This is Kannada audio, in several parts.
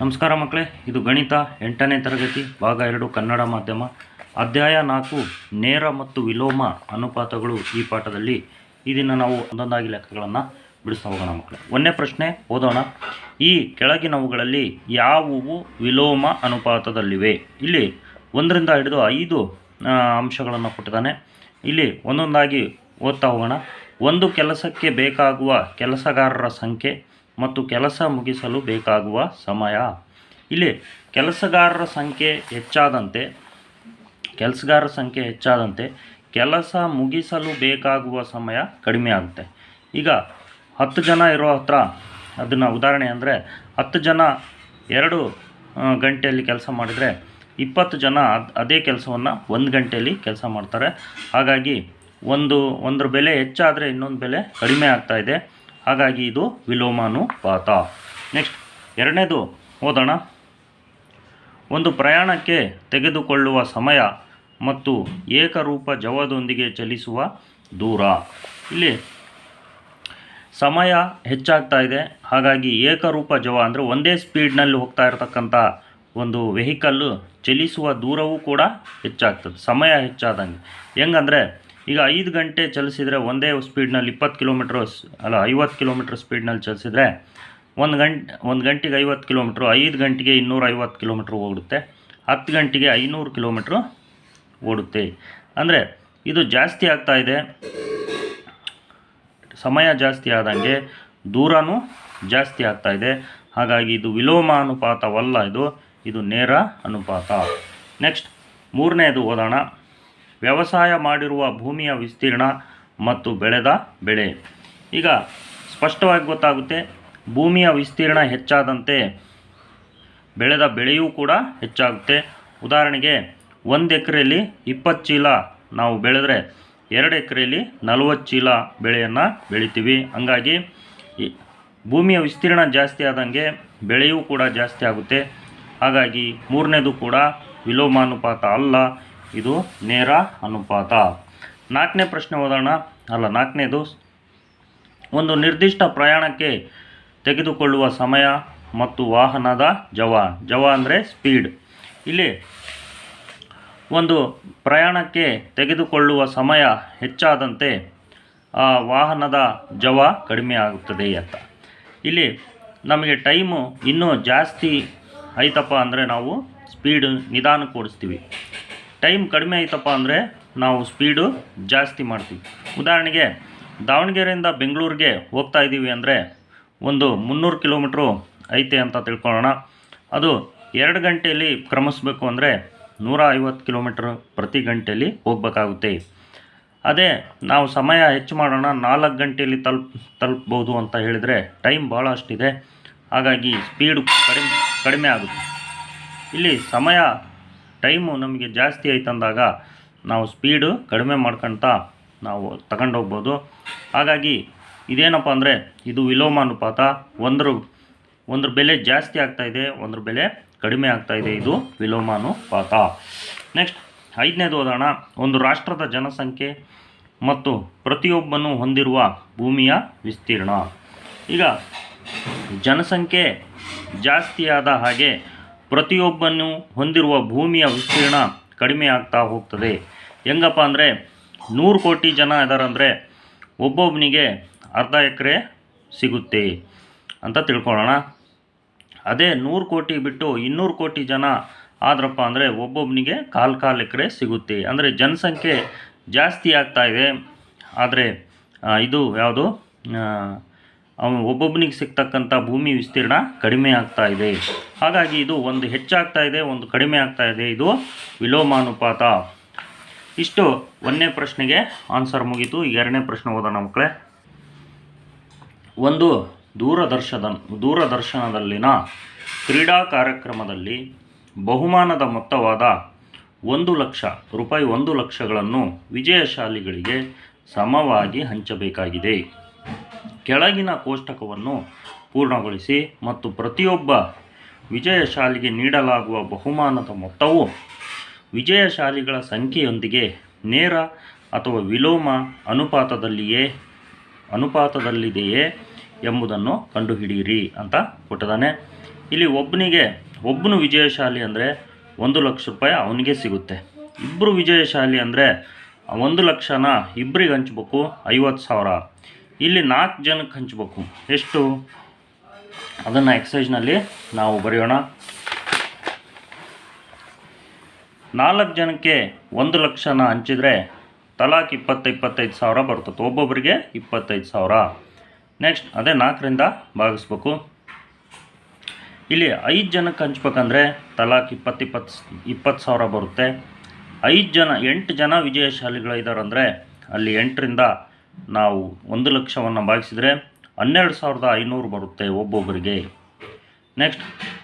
ನಮಸ್ಕಾರ ಮಕ್ಕಳೇ, ಇದು ಗಣಿತ ಎಂಟನೇ ತರಗತಿ, ಭಾಗ ಎರಡು, ಕನ್ನಡ ಮಾಧ್ಯಮ. ಅಧ್ಯಾಯ ನಾಲ್ಕು, ನೇರ ಮತ್ತು ವಿಲೋಮ ಅನುಪಾತಗಳು ಈ ಪಾಠದಲ್ಲಿ. ಈ ನಾವು ಒಂದೊಂದಾಗಿ ಲೆಕ್ಕಗಳನ್ನು ಬಿಡಿಸ್ತಾ ಹೋಗೋಣ ಮಕ್ಕಳೇ. ಒಂದನೇ ಪ್ರಶ್ನೆ, ಓದೋಣ. ಈ ಕೆಳಗಿನವುಗಳಲ್ಲಿ ಯಾವುವು ವಿಲೋಮ ಅನುಪಾತದಲ್ಲಿವೆ? ಇಲ್ಲಿ ಒಂದರಿಂದ ಹಿಡಿದು ಐದು ಅಂಶಗಳನ್ನು ಕೊಟ್ಟಿದ್ದಾನೆ. ಇಲ್ಲಿ ಒಂದೊಂದಾಗಿ ಓದ್ತಾ ಹೋಗೋಣ. ಒಂದು ಕೆಲಸಕ್ಕೆ ಬೇಕಾಗುವ ಕೆಲಸಗಾರರ ಸಂಖ್ಯೆ ಮತ್ತು ಕೆಲಸ ಮುಗಿಸಲು ಬೇಕಾಗುವ ಸಮಯ. ಇಲ್ಲಿ ಕೆಲಸಗಾರರ ಸಂಖ್ಯೆ ಹೆಚ್ಚಾದಂತೆ, ಕೆಲಸಗಾರರ ಸಂಖ್ಯೆ ಹೆಚ್ಚಾದಂತೆ ಕೆಲಸ ಮುಗಿಸಲು ಬೇಕಾಗುವ ಸಮಯ ಕಡಿಮೆ ಆಗುತ್ತೆ. ಈಗ ಹತ್ತು ಜನ ಇರೋ ಹತ್ರ ಅದನ್ನು ಉದಾಹರಣೆ ಅಂದರೆ ಹತ್ತು ಜನ ಎರಡು ಗಂಟೆಯಲ್ಲಿ ಕೆಲಸ ಮಾಡಿದರೆ ಇಪ್ಪತ್ತು ಜನ ಅದ್- ಕೆಲಸವನ್ನು ಒಂದು ಗಂಟೆಯಲ್ಲಿ ಕೆಲಸ ಮಾಡ್ತಾರೆ. ಹಾಗಾಗಿ ಒಂದು, ಒಂದ್ರ ಬೆಲೆ ಹೆಚ್ಚಾದರೆ ಇನ್ನೊಂದು ಬೆಲೆ ಕಡಿಮೆ ಇದೆ. ಹಾಗಾಗಿ ಇದು ವಿಲೋಮಾನುಪಾತ. ನೆಕ್ಸ್ಟ್ ಎರಡನೇದು ಓದೋಣ. ಒಂದು ಪ್ರಯಾಣಕ್ಕೆ ತೆಗೆದುಕೊಳ್ಳುವ ಸಮಯ ಮತ್ತು ಏಕರೂಪ ಜವದೊಂದಿಗೆ ಚಲಿಸುವ ದೂರ. ಇಲ್ಲಿ ಸಮಯ ಹೆಚ್ಚಾಗ್ತಾ ಇದೆ. ಹಾಗಾಗಿ ಏಕರೂಪ ಜವ ಅಂದರೆ ಒಂದೇ ಸ್ಪೀಡ್ನಲ್ಲಿ ಹೋಗ್ತಾ ಇರತಕ್ಕಂಥ ಒಂದು ವೆಹಿಕಲ್ಲು ಚಲಿಸುವ ದೂರವೂ ಕೂಡ ಹೆಚ್ಚಾಗ್ತದೆ. ಸಮಯ ಹೆಚ್ಚಾದಂಗೆ. ಹೆಂಗಂದರೆ ಈಗ ಐದು ಗಂಟೆ ಚಲಿಸಿದರೆ ಒಂದೇ ಸ್ಪೀಡ್ನಲ್ಲಿ ಇಪ್ಪತ್ತು ಕಿಲೋಮೀಟ್ರ್ ಅಲ್ಲ, ಐವತ್ತು ಕಿಲೋಮೀಟ್ರ್ ಸ್ಪೀಡ್ನಲ್ಲಿ ಚಲಿಸಿದರೆ ಒಂದು ಗಂಟೆ, ಒಂದು ಗಂಟೆಗೆ ಐವತ್ತು ಕಿಲೋಮೀಟ್ರು ಐದು ಗಂಟೆಗೆ ಇನ್ನೂರ ಐವತ್ತು ಕಿಲೋಮೀಟ್ರ್ ಓಡುತ್ತೆ. ಹತ್ತು ಗಂಟೆಗೆ ಐನೂರು ಕಿಲೋಮೀಟ್ರು ಓಡುತ್ತೆ. ಅಂದರೆ ಇದು ಜಾಸ್ತಿ ಆಗ್ತಾ ಇದೆ. ಸಮಯ ಜಾಸ್ತಿ ಆದಂಗೆ ದೂರನೂ ಜಾಸ್ತಿ ಆಗ್ತಾ ಇದೆ. ಹಾಗಾಗಿ ಇದು ವಿಲೋಮ ಅನುಪಾತವಲ್ಲ ಇದು ಇದು ನೇರ ಅನುಪಾತ. ನೆಕ್ಸ್ಟ್ ಮೂರನೇದು ಓದೋಣ. ವ್ಯವಸಾಯ ಮಾಡಿರುವ ಭೂಮಿಯ ವಿಸ್ತೀರ್ಣ ಮತ್ತು ಬೆಳೆದ ಬೆಳೆ. ಈಗ ಸ್ಪಷ್ಟವಾಗಿ ಗೊತ್ತಾಗುತ್ತೆ, ಭೂಮಿಯ ವಿಸ್ತೀರ್ಣ ಹೆಚ್ಚಾದಂತೆ ಬೆಳೆದ ಬೆಳೆಯೂ ಕೂಡ ಹೆಚ್ಚಾಗುತ್ತೆ. ಉದಾಹರಣೆಗೆ, ಒಂದು ಎಕರೆಯಲ್ಲಿ ಇಪ್ಪತ್ತು ಚೀಲ ನಾವು ಬೆಳೆದರೆ ಎರಡು ಎಕರೆಯಲ್ಲಿ ನಲವತ್ತು ಚೀಲ ಬೆಳೆಯನ್ನು ಬೆಳಿತೀವಿ. ಹಂಗಾಗಿ ಭೂಮಿಯ ವಿಸ್ತೀರ್ಣ ಜಾಸ್ತಿ ಆದಂಗೆ ಬೆಳೆಯೂ ಕೂಡ ಜಾಸ್ತಿ ಆಗುತ್ತೆ. ಹಾಗಾಗಿ, ಮೂರನೇದು ಕೂಡ ವಿಲೋಮಾನುಪಾತ ಅಲ್ಲ. ಇದು ನೇರ ಅನುಪಾತ. ನಾಲ್ಕನೇ ಪ್ರಶ್ನೆ ಓದೋಣ. ಅಲ್ಲ, ನಾಲ್ಕನೇದು. ಒಂದು ನಿರ್ದಿಷ್ಟ ಪ್ರಯಾಣಕ್ಕೆ ತೆಗೆದುಕೊಳ್ಳುವ ಸಮಯ ಮತ್ತು ವಾಹನದ ಜವ. ಜವ ಅಂದರೆ ಸ್ಪೀಡ್ ಇಲ್ಲಿ ಒಂದು ಪ್ರಯಾಣಕ್ಕೆ ತೆಗೆದುಕೊಳ್ಳುವ ಸಮಯ ಹೆಚ್ಚಾದಂತೆ, ಆ ವಾಹನದ ಜವ ಕಡಿಮೆ ಆಗುತ್ತದೆ ಅಂತ. ಇಲ್ಲಿ ನಮಗೆ ಟೈಮು ಇನ್ನೂ ಜಾಸ್ತಿ ಆಯ್ತಪ್ಪ ಅಂದರೆ ನಾವು ಸ್ಪೀಡ್ ನಿಧಾನ ಓಡಿಸ್ತೀವಿ ಟೈಮ್ ಕಡಿಮೆ ಆಯ್ತಪ್ಪ ಅಂದರೆ ನಾವು ಸ್ಪೀಡು ಜಾಸ್ತಿ ಮಾಡ್ತೀವಿ. ಉದಾಹರಣೆಗೆ ದಾವಣಗೆರೆಯಿಂದ ಬೆಂಗಳೂರಿಗೆ ಹೋಗ್ತಾ ಇದ್ದೀವಿ ಅಂದರೆ ಒಂದು ಮುನ್ನೂರು ಕಿಲೋಮೀಟ್ರು ಐತೆ ಅಂತ ತಿಳ್ಕೊಳ್ಳೋಣ. ಅದು ಎರಡು ಗಂಟೆಯಲ್ಲಿ ಕ್ರಮಿಸ್ಬೇಕು ಅಂದರೆ ನೂರ ಐವತ್ತು ಕಿಲೋಮೀಟ್ರ್ ಪ್ರತಿ ಗಂಟೆಯಲ್ಲಿ ಹೋಗಬೇಕಾಗುತ್ತೆ. ಅದೇ ನಾವು ಸಮಯ ಹೆಚ್ಚು ಮಾಡೋಣ, ನಾಲ್ಕು ಗಂಟೆಯಲ್ಲಿ ತಲುಪ್, ತಲುಪ್ಬೋದು ಅಂತ ಹೇಳಿದರೆ ಟೈಮ್ ಭಾಳಷ್ಟಿದೆ ಹಾಗಾಗಿ ಸ್ಪೀಡು ಕಡಿಮೆ ಕಡಿಮೆ ಆಗುತ್ತೆ. ಇಲ್ಲಿ ಸಮಯ ಟೈಮು ನಮಗೆ ಜಾಸ್ತಿ ಆಯ್ತಂದಾಗ ನಾವು ಸ್ಪೀಡು ಕಡಿಮೆ ಮಾಡ್ಕೊಳ್ತಾ ನಾವು ತಗೊಂಡೋಗ್ಬೋದು ಹಾಗಾಗಿ ಇದೇನಪ್ಪ ಅಂದರೆ ಇದು ವಿಲೋಮಾನುಪಾತ ಒಂದ್ರ ಒಂದ್ರ ಬೆಲೆ ಜಾಸ್ತಿ ಆಗ್ತಾ ಇದೆ, ಒಂದ್ರ ಬೆಲೆ ಕಡಿಮೆ ಆಗ್ತಾ ಇದೆ ಇದು ವಿಲೋಮಾನುಪಾತ ನೆಕ್ಸ್ಟ್, ಐದನೇದು ಓದೋಣ. ಒಂದು ರಾಷ್ಟ್ರದ ಜನಸಂಖ್ಯೆ ಮತ್ತು ಪ್ರತಿಯೊಬ್ಬನು ಹೊಂದಿರುವ ಭೂಮಿಯ ವಿಸ್ತೀರ್ಣ. ಈಗ, ಜನಸಂಖ್ಯೆ ಜಾಸ್ತಿಯಾದ ಹಾಗೆ ಪ್ರತಿಯೊಬ್ಬನು ಹೊಂದಿರುವ ಭೂಮಿಯ ವಿಸ್ತೀರ್ಣ ಕಡಿಮೆ ಆಗ್ತಾ ಹೋಗ್ತದೆ. ಹೆಂಗಪ್ಪ ಅಂದರೆ ನೂರು ಕೋಟಿ ಜನ ಇದ್ದಾರೆ ಅಂದರೆ ಒಬ್ಬೊಬ್ಬನಿಗೆ ಅರ್ಧ ಎಕರೆ ಸಿಗುತ್ತೆ ಅಂತ ತಿಳ್ಕೊಳ್ಳೋಣ. ಅದೇ ನೂರು ಕೋಟಿ ಬಿಟ್ಟು ಇನ್ನೂರು ಕೋಟಿ ಜನ ಆದ್ರಪ್ಪ ಅಂದರೆ ಒಬ್ಬೊಬ್ಬನಿಗೆ ಕಾಲು ಕಾಲು ಎಕರೆ ಸಿಗುತ್ತೆ. ಅಂದರೆ ಜನಸಂಖ್ಯೆ ಜಾಸ್ತಿ ಆಗ್ತಾ ಇದೆ. ಆದರೆ ಇದು ಯಾವುದು? ಅವನು ಒಬ್ಬೊಬ್ಬನಿಗೆ ಸಿಗ್ತಕ್ಕಂಥ ಭೂಮಿ ವಿಸ್ತೀರ್ಣ ಕಡಿಮೆ ಆಗ್ತಾ ಇದೆ. ಹಾಗಾಗಿ ಇದು ಒಂದು ಹೆಚ್ಚಾಗ್ತಾ ಇದೆ, ಒಂದು ಕಡಿಮೆ ಆಗ್ತಾ ಇದೆ. ಇದು ವಿಲೋಮಾನುಪಾತ. ಇಷ್ಟು ಒಂದನೇ ಪ್ರಶ್ನೆಗೆ ಆನ್ಸರ್ ಮುಗೀತು. ಎರಡನೇ ಪ್ರಶ್ನೆ ಓದೋಣ ಮಕ್ಕಳೇ. ಒಂದು ದೂರದರ್ಶನ ದೂರದರ್ಶನದಲ್ಲಿನ ಕ್ರೀಡಾ ಕಾರ್ಯಕ್ರಮದಲ್ಲಿ ಬಹುಮಾನದ ಮೊತ್ತವಾದ ಒಂದು ಲಕ್ಷ ರೂಪಾಯಿ ಒಂದು ಲಕ್ಷಗಳನ್ನು ವಿಜಯಶಾಲಿಗಳಿಗೆ ಸಮವಾಗಿ ಹಂಚಬೇಕಾಗಿದೆ. ಕೆಳಗಿನ ಕೋಷ್ಟಕವನ್ನು ಪೂರ್ಣಗೊಳಿಸಿ ಮತ್ತು ಪ್ರತಿಯೊಬ್ಬ ವಿಜಯಶಾಲಿಗೆ ನೀಡಲಾಗುವ ಬಹುಮಾನದ ಮೊತ್ತವು ವಿಜಯಶಾಲಿಗಳ ಸಂಖ್ಯೆಯೊಂದಿಗೆ ನೇರ ಅಥವಾ ವಿಲೋಮ ಅನುಪಾತದಲ್ಲಿಯೇ, ಅನುಪಾತದಲ್ಲಿದೆಯೇ ಎಂಬುದನ್ನು ಕಂಡುಹಿಡಿಯಿರಿ ಅಂತ ಕೊಟ್ಟಿದ್ದಾನೆ. ಇಲ್ಲಿ ಒಬ್ಬನಿಗೆ ಒಬ್ಬನು ವಿಜಯಶಾಲಿ ಅಂದರೆ ಒಂದು ಲಕ್ಷ ರೂಪಾಯಿ ಅವನಿಗೆ ಸಿಗುತ್ತೆ. ಇಬ್ಬರು ವಿಜಯಶಾಲಿ ಅಂದರೆ ಒಂದು ಲಕ್ಷನ ಇಬ್ಬರಿಗೆ ಹಂಚ್ಬೇಕು, ಐವತ್ತು ಸಾವಿರ. ಇಲ್ಲಿ ನಾಲ್ಕು ಜನಕ್ಕೆ ಹಂಚಬೇಕು. ಎಷ್ಟು? ಅದನ್ನು ಎಕ್ಸೈಜ್ನಲ್ಲಿ ನಾವು ಬರೆಯೋಣ. ನಾಲ್ಕು ಜನಕ್ಕೆ ಒಂದು ಲಕ್ಷನ ಹಂಚಿದರೆ ತಲಾಕ್ ಇಪ್ಪತ್ತು, ಇಪ್ಪತ್ತೈದು ಸಾವಿರ ಬರ್ತದೆ. ಒಬ್ಬೊಬ್ಬರಿಗೆ ಇಪ್ಪತ್ತೈದು ಸಾವಿರ. ನೆಕ್ಸ್ಟ್ ಅದೇ ನಾಲ್ಕರಿಂದ ಭಾಗಿಸ್ಬೇಕು. ಇಲ್ಲಿ ಐದು ಜನಕ್ಕೆ ಹಂಚ್ಬೇಕಂದ್ರೆ ತಲಾಕ್ ಇಪ್ಪತ್ತು ಇಪ್ಪತ್ತು ಇಪ್ಪತ್ತು ಸಾವಿರ ಬರುತ್ತೆ. ಐದು ಜನ, ಎಂಟು ಜನ ವಿಜಯಶಾಲಿಗಳಿದ್ದಾರೆ ಅಂದರೆ ಅಲ್ಲಿ ಎಂಟರಿಂದ ನಾವು ಒಂದು ಲಕ್ಷವನ್ನು ಭಾಗಿಸಿದರೆ ಹನ್ನೆರಡು ಸಾವಿರದ ಐನೂರು ಬರುತ್ತೆ ಒಬ್ಬೊಬ್ಬರಿಗೆ. ನೆಕ್ಸ್ಟ್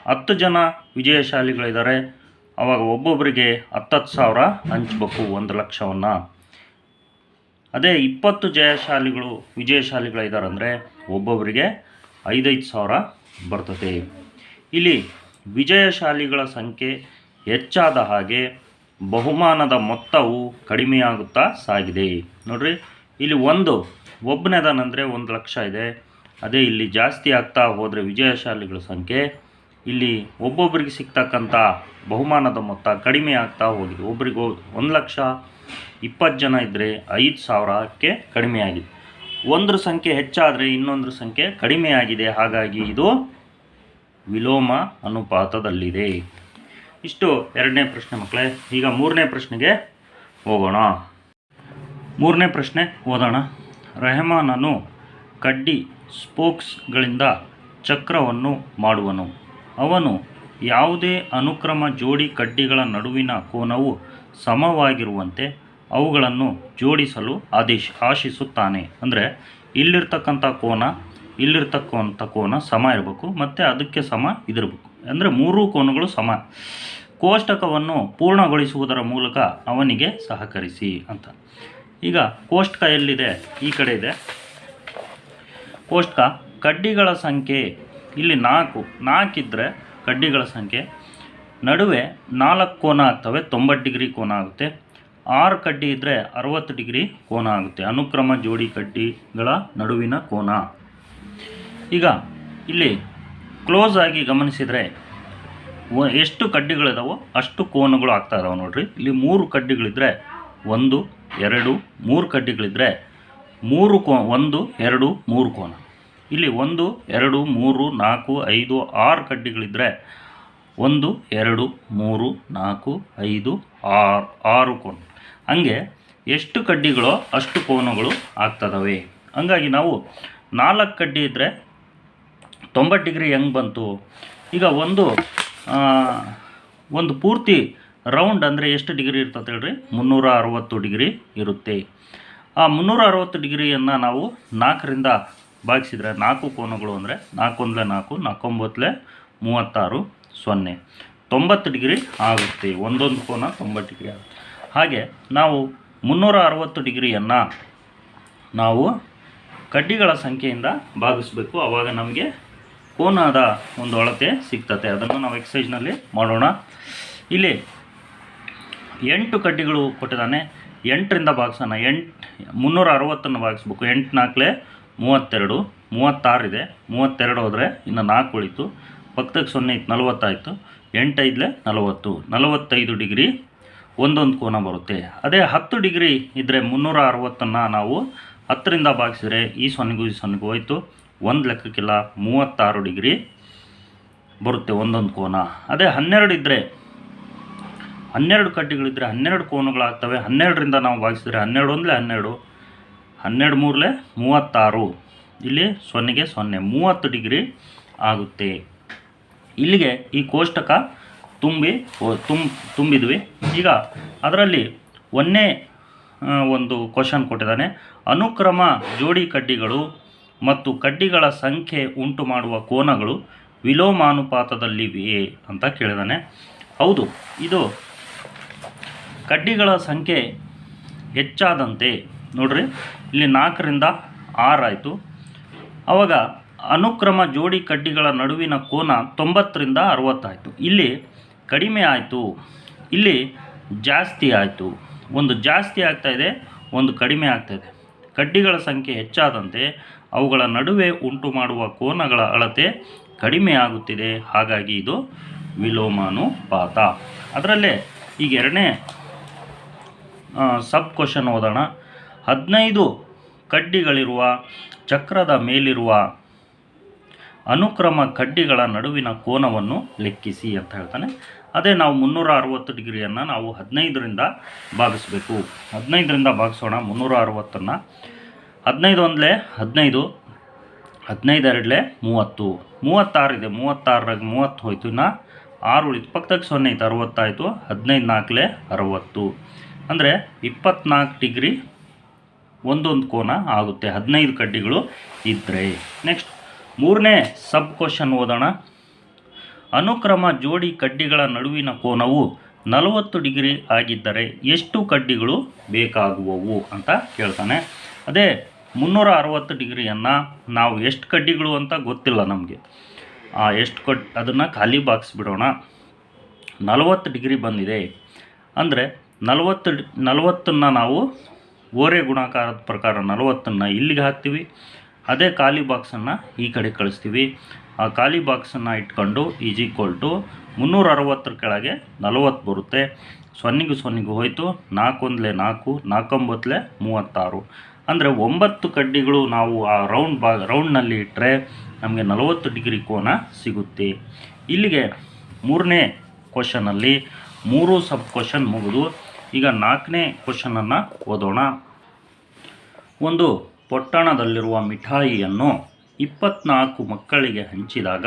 ಹತ್ತು ಜನ ವಿಜಯಶಾಲಿಗಳಿದ್ದಾರೆ. ಅವಾಗ ಒಬ್ಬೊಬ್ಬರಿಗೆ ಹತ್ತತ್ತು ಸಾವಿರ ಹಂಚಬೇಕು ಒಂದು ಲಕ್ಷವನ್ನು. ಅದೇ ಇಪ್ಪತ್ತು ಜಯಶಾಲಿಗಳು ವಿಜಯಶಾಲಿಗಳಿದ್ದಾರೆ ಅಂದರೆ ಒಬ್ಬೊಬ್ಬರಿಗೆ ಐದೈದು ಸಾವಿರ ಬರ್ತದೆ. ಇಲ್ಲಿ ವಿಜಯಶಾಲಿಗಳ ಸಂಖ್ಯೆ ಹೆಚ್ಚಾದ ಹಾಗೆ ಬಹುಮಾನದ ಮೊತ್ತವು ಕಡಿಮೆಯಾಗುತ್ತಾ ಸಾಗಿದೆ. ನೋಡ್ರಿ ಇಲ್ಲಿ ಒಂದು ಒಬ್ಬನೇದಾನಂದರೆ ಒಂದು ಲಕ್ಷ ಇದೆ. ಅದೇ ಇಲ್ಲಿ ಜಾಸ್ತಿ ಆಗ್ತಾ ಹೋದರೆ ವಿಜಯಶಾಲಿಗಳ ಸಂಖ್ಯೆ. ಇಲ್ಲಿ ಒಬ್ಬೊಬ್ಬರಿಗೆ ಸಿಗ್ತಕ್ಕಂಥ ಬಹುಮಾನದ ಮೊತ್ತ ಕಡಿಮೆ ಆಗ್ತಾ ಹೋಗಿದೆ. ಒಬ್ರಿಗೆ ಒಂದು ಲಕ್ಷ, ಇಪ್ಪತ್ತು ಜನ ಇದ್ದರೆ ಐದು ಸಾವಿರಕ್ಕೆ ಕಡಿಮೆ ಆಗಿದೆ. ಒಂದ್ರ ಸಂಖ್ಯೆ ಹೆಚ್ಚಾದರೆ ಇನ್ನೊಂದ್ರ ಸಂಖ್ಯೆ ಕಡಿಮೆ ಆಗಿದೆ. ಹಾಗಾಗಿ ಇದು ವಿಲೋಮ ಅನುಪಾತದಲ್ಲಿದೆ. ಇಷ್ಟು ಎರಡನೇ ಪ್ರಶ್ನೆ ಮಕ್ಕಳೇ. ಈಗ ಮೂರನೇ ಪ್ರಶ್ನೆಗೆ ಹೋಗೋಣ. ಮೂರನೇ ಪ್ರಶ್ನೆ ಓದೋಣ. ರೆಹಮಾನನು ಕಡ್ಡಿ ಸ್ಪೋಕ್ಸ್ಗಳಿಂದ ಚಕ್ರವನ್ನು ಮಾಡುವನು. ಅವನು ಯಾವುದೇ ಅನುಕ್ರಮ ಜೋಡಿ ಕಡ್ಡಿಗಳ ನಡುವಿನ ಕೋನವು ಸಮವಾಗಿರುವಂತೆ ಅವುಗಳನ್ನು ಜೋಡಿಸಲು ಆದೇಶ, ಆಶಿಸುತ್ತಾನೆ. ಅಂದರೆ ಇಲ್ಲಿರ್ತಕ್ಕಂಥ ಕೋನ ಇಲ್ಲಿರ್ತಕ್ಕಂಥ ಕೋನ ಸಮ ಇರಬೇಕು, ಮತ್ತು ಅದಕ್ಕೆ ಸಮ ಇದಿರಬೇಕು. ಅಂದರೆ ಮೂರೂ ಕೋನಗಳು ಸಮ. ಕೋಷ್ಟಕವನ್ನು ಪೂರ್ಣಗೊಳಿಸುವುದರ ಮೂಲಕ ಅವನಿಗೆ ಸಹಕರಿಸಿ ಅಂತ. ಈಗ ಕೋಷ್ಟಕ ಎಲ್ಲಿದೆ ಈ ಕಡೆ ಇದೆ. ಕೋಷ್ಟಕ ಕಡ್ಡಿಗಳ ಸಂಖ್ಯೆ, ಇಲ್ಲಿ ನಾಲ್ಕು, ನಾಲ್ಕಿದ್ರೆ ಕಡ್ಡಿಗಳ ಸಂಖ್ಯೆ. ನಡುವೆ ನಾಲ್ಕು ಕೋನ ಆಗ್ತವೆ, ತೊಂಬತ್ತು ಡಿಗ್ರಿ ಕೋನ ಆಗುತ್ತೆ. ಆರು ಕಡ್ಡಿ ಇದ್ದರೆ ಅರವತ್ತು ಡಿಗ್ರಿ ಕೋನ ಆಗುತ್ತೆ. ಅನುಕ್ರಮ ಜೋಡಿ ಕಡ್ಡಿಗಳ ನಡುವಿನ ಕೋನ. ಈಗ ಇಲ್ಲಿ ಕ್ಲೋಸ್ ಆಗಿ ಗಮನಿಸಿದರೆ ಎಷ್ಟು ಕಡ್ಡಿಗಳಿದಾವೋ ಅಷ್ಟು ಕೋನಗಳು ಆಗ್ತಾ ಇದಾವೆ ನೋಡ್ರಿ. ಇಲ್ಲಿ ಮೂರು ಕಡ್ಡಿಗಳಿದ್ದರೆ ಒಂದು ಎರಡು, ಮೂರು ಕಡ್ಡಿಗಳಿದ್ರೆ ಮೂರು ಕೋ, ಒಂದು, ಎರಡು, ಮೂರು ಕೋನ. ಇಲ್ಲಿ ಒಂದು, ಎರಡು, ಮೂರು, ನಾಲ್ಕು, ಐದು, ಆರು ಕಡ್ಡಿಗಳಿದ್ರೆ ಒಂದು, ಎರಡು, ಮೂರು, ನಾಲ್ಕು, ಐದು, ಆರು ಆರು ಕೋನ. ಹಂಗೆ ಎಷ್ಟು ಕಡ್ಡಿಗಳೋ ಅಷ್ಟು ಕೋನಗಳು ಆಗ್ತದವೆ. ಹಂಗಾಗಿ ನಾವು ನಾಲ್ಕು ಕಡ್ಡಿ ಇದ್ದರೆ ತೊಂಬತ್ತು ಡಿಗ್ರಿ ಹೆಂಗೆ ಬಂತು? ಈಗ ಒಂದು ಒಂದು ಪೂರ್ತಿ ರೌಂಡ್ ಅಂದರೆ ಎಷ್ಟು ಡಿಗ್ರಿ ಇರ್ತದೆ ಹೇಳ್ರಿ? ಮುನ್ನೂರ ಅರವತ್ತು ಡಿಗ್ರಿ ಇರುತ್ತೆ. ಆ ಮುನ್ನೂರ ಅರವತ್ತು ಡಿಗ್ರಿಯನ್ನು ನಾವು ನಾಲ್ಕರಿಂದ ಭಾಗಿಸಿದರೆ ನಾಲ್ಕು ಕೋನಗಳು ಅಂದರೆ ನಾಲ್ಕೊಂದಲೇ ನಾಲ್ಕು, ನಾಲ್ಕೊಂಬತ್ತಲೆ ಮೂವತ್ತಾರು, ಸೊನ್ನೆ. ತೊಂಬತ್ತು ಡಿಗ್ರಿ ಆಗುತ್ತೆ. ಒಂದೊಂದು ಕೋನ ತೊಂಬತ್ತು ಡಿಗ್ರಿ ಆಗುತ್ತೆ. ಹಾಗೆ ನಾವು ಮುನ್ನೂರ ಅರವತ್ತು ಡಿಗ್ರಿಯನ್ನು ನಾವು ಕಡ್ಡಿಗಳ ಸಂಖ್ಯೆಯಿಂದ ಭಾಗಿಸ್ಬೇಕು. ಆವಾಗ ನಮಗೆ ಕೋನದ ಒಂದು ಅಳತೆ ಸಿಗ್ತದೆ ಅದನ್ನು ನಾವು ಎಕ್ಸೈಜ್ನಲ್ಲಿ ಮಾಡೋಣ. ಇಲ್ಲಿ ಎಂಟು ಕಡ್ಡಿಗಳು ಕೊಟ್ಟಿದ್ದಾನೆ. ಎಂಟರಿಂದ ಭಾಗಿಸೋಣ. ಎಂಟು, ಮುನ್ನೂರ ಅರವತ್ತನ್ನು ಭಾಗಿಸ್ಬೇಕು. ಎಂಟು ನಾಲ್ಕಲೆ ಮೂವತ್ತೆರಡು, ಮೂವತ್ತಾರಿದೆ. ಮೂವತ್ತೆರಡು ಹೋದರೆ ಇನ್ನು ನಾಲ್ಕು ಉಳಿತು. ಪಕ್ಕದಾಗ ಸೊನ್ನೆ ಇತ್ತು, ನಲವತ್ತಾಯಿತು. ಎಂಟೈದಲೆ ನಲವತ್ತು. ನಲವತ್ತೈದು ಡಿಗ್ರಿ ಒಂದೊಂದು ಕೋನ ಬರುತ್ತೆ. ಅದೇ ಹತ್ತು ಡಿಗ್ರಿ ಇದ್ದರೆ ಮುನ್ನೂರ ಅರವತ್ತನ್ನು ನಾವು ಹತ್ತರಿಂದ ಭಾಗಿಸಿದರೆ ಈ ಸೊನ್ನೆಗೂ ಈ ಸೊನ್ನೆಗೂ ಹೋಯಿತು. ಒಂದು ಲೆಕ್ಕಕ್ಕಿಲ್ಲ, ಮೂವತ್ತಾರು ಡಿಗ್ರಿ ಬರುತ್ತೆ ಒಂದೊಂದು ಕೋನ. ಅದೇ ಹನ್ನೆರಡು ಇದ್ದರೆ ಹನ್ನೆರಡು ಕಡ್ಡಿಗಳಿದ್ದರೆ ಹನ್ನೆರಡು ಕೋನಗಳಾಗ್ತವೆ ಹನ್ನೆರಡರಿಂದ ನಾವು ಭಾಗಿಸಿದ್ರೆ ಹನ್ನೆರಡು ಒಂದಲೇ ಹನ್ನೆರಡು. ಹನ್ನೆರಡು ಮೂರಲೆ ಮೂವತ್ತಾರು. ಇಲ್ಲಿ ಸೊನ್ನೆಗೆ ಸೊನ್ನೆ. ಮೂವತ್ತು ಡಿಗ್ರಿ ಆಗುತ್ತೆ. ಇಲ್ಲಿಗೆ ಈ ಕೋಷ್ಟಕ ತುಂಬಿ ತುಂಬ ತುಂಬಿದ್ವಿ. ಈಗ ಅದರಲ್ಲಿ ಒಂದೇ ಒಂದು ಕ್ವಶನ್ ಕೊಟ್ಟಿದ್ದಾನೆ. ಅನುಕ್ರಮ ಜೋಡಿ ಕಡ್ಡಿಗಳು ಮತ್ತು ಕಡ್ಡಿಗಳ ಸಂಖ್ಯೆ ಉಂಟು ಮಾಡುವ ಕೋನಗಳು ವಿಲೋಮಾನುಪಾತದಲ್ಲಿವೆಯೇ ಅಂತ ಕೇಳಿದಾನೆ. ಹೌದು, ಇದು ಕಡ್ಡಿಗಳ ಸಂಖ್ಯೆ ಹೆಚ್ಚಾದಂತೆ. ನೋಡ್ರಿ, ಇಲ್ಲಿ ನಾಲ್ಕರಿಂದ ಆರಾಯಿತು ಅವಾಗ ಅನುಕ್ರಮ ಜೋಡಿ ಕಡ್ಡಿಗಳ ನಡುವಿನ ಕೋನ ತೊಂಬತ್ತರಿಂದ ಅರವತ್ತಾಯಿತು. ಇಲ್ಲಿ ಕಡಿಮೆ ಆಯಿತು, ಇಲ್ಲಿ ಜಾಸ್ತಿ ಆಯಿತು. ಒಂದು ಜಾಸ್ತಿ ಆಗ್ತಾ ಇದೆ, ಒಂದು ಕಡಿಮೆ ಆಗ್ತಾ ಇದೆ. ಕಡ್ಡಿಗಳ ಸಂಖ್ಯೆ ಹೆಚ್ಚಾದಂತೆ ಅವುಗಳ ನಡುವೆ ಉಂಟು ಮಾಡುವ ಕೋನಗಳ ಅಳತೆ ಕಡಿಮೆ ಆಗುತ್ತಿದೆ. ಹಾಗಾಗಿ ಇದು ವಿಲೋಮಾನುಪಾತ. ಅದರಲ್ಲೇ ಈಗ ಎರಡನೇ ಸಬ್ ಕ್ವಶನ್ ಓದೋಣ. ಹದಿನೈದು ಕಡ್ಡಿಗಳಿರುವ ಚಕ್ರದ ಮೇಲಿರುವ ಅನುಕ್ರಮ ಕಡ್ಡಿಗಳ ನಡುವಿನ ಕೋನವನ್ನು ಲೆಕ್ಕಿಸಿ ಅಂತ ಹೇಳ್ತಾನೆ. ಅದೇ ನಾವು ಮುನ್ನೂರ ಅರವತ್ತು ಡಿಗ್ರಿಯನ್ನು ನಾವು ಹದಿನೈದರಿಂದ ಭಾಗಿಸ್ಬೇಕು. ಹದಿನೈದರಿಂದ ಭಾಗಿಸೋಣ ಮುನ್ನೂರ ಅರವತ್ತನ್ನು. ಹದಿನೈದು ಒಂದಲೇ ಹದಿನೈದು ಹದಿನೈದೆರಡಲೇ ಮೂವತ್ತು. ಮೂವತ್ತಾರಿದೆ ಮೂವತ್ತಾರರಾಗ ಮೂವತ್ತು ಹೋಯ್ತು. ಇನ್ನು ಆರು ಉಳಿತು. ಪಕ್ಕದಾಗ ಸೊನ್ನೆ ಐತೆ, ಅರವತ್ತಾಯಿತು, ಹದಿನೈದು ನಾಲ್ಕಲೇ ಅರವತ್ತು. ಅಂದರೆ ಇಪ್ಪತ್ನಾಲ್ಕು ಡಿಗ್ರಿ ಒಂದೊಂದು ಕೋನ ಆಗುತ್ತೆ. ಹದಿನೈದು ಕಡ್ಡಿಗಳು ಇದ್ದರೆ ನೆಕ್ಸ್ಟ್ ಮೂರನೇ ಸಬ್ ಕ್ವಶನ್ ಓದೋಣ. ಅನುಕ್ರಮ ಜೋಡಿ ಕಡ್ಡಿಗಳ ನಡುವಿನ ಕೋನವು ನಲವತ್ತು ಡಿಗ್ರಿ ಆಗಿದ್ದರೆ ಎಷ್ಟು ಕಡ್ಡಿಗಳು ಬೇಕಾಗುವವು ಅಂತ ಕೇಳ್ತಾನೆ. ಅದೇ, ಮುನ್ನೂರ ಅರವತ್ತು ಡಿಗ್ರಿಯನ್ನು ನಾವು ಎಷ್ಟು ಕಡ್ಡಿಗಳು ಅಂತ ಗೊತ್ತಿಲ್ಲ ನಮಗೆ. ಎಷ್ಟು ಕಡ್, ಅದನ್ನು ಖಾಲಿ ಬಾಕ್ಸ್ ಬಿಡೋಣ. ನಲವತ್ತು ಡಿಗ್ರಿ ಬಂದಿದೆ. ಅಂದರೆ ನಲವತ್ತು ನಲವತ್ತನ್ನು ನಾವು ಓರೆ ಗುಣಾಕಾರದ ಪ್ರಕಾರ ನಲವತ್ತನ್ನು ಇಲ್ಲಿಗೆ ಹಾಕ್ತೀವಿ. ಅದೇ ಖಾಲಿ ಬಾಕ್ಸನ್ನು ಈ ಕಡೆ ಕಳಿಸ್ತೀವಿ. ಆ ಖಾಲಿ ಬಾಕ್ಸನ್ನು ಇಟ್ಕೊಂಡು ಈಸ್ ಈಕ್ವಲ್ ಟು ಮುನ್ನೂರ ಅರವತ್ತರ ಕೆಳಗೆ ನಲವತ್ತು ಬರುತ್ತೆ. ಸೊನ್ನೆಗೂ ಸೊನ್ನೆಗೂ ಹೋಯಿತು. ನಾಲ್ಕೊಂದಲೇ ನಾಲ್ಕು, ನಾಲ್ಕೊಂಬತ್ತಲೆ ಮೂವತ್ತಾರು. ಅಂದರೆ ಒಂಬತ್ತು ಕಡ್ಡಿಗಳು ನಾವು ಆ ರೌಂಡ್ ಬಾ, ರೌಂಡ್ನಲ್ಲಿ ಇಟ್ಟರೆ ನಮಗೆ ನಲವತ್ತು ಡಿಗ್ರಿ ಕೋನ ಸಿಗುತ್ತೆ. ಇಲ್ಲಿಗೆ ಮೂರನೇ ಕ್ವಶನಲ್ಲಿ, ಮೂರು ಸಬ್ ಕ್ವಶನ್ ಮುಗಿದು ಈಗ ನಾಲ್ಕನೇ ಕ್ವಶನನ್ನು ಓದೋಣ. ಒಂದು, ಪೊಟ್ಟಣದಲ್ಲಿರುವ ಮಿಠಾಯಿಯನ್ನು ಇಪ್ಪತ್ನಾಲ್ಕು ಮಕ್ಕಳಿಗೆ ಹಂಚಿದಾಗ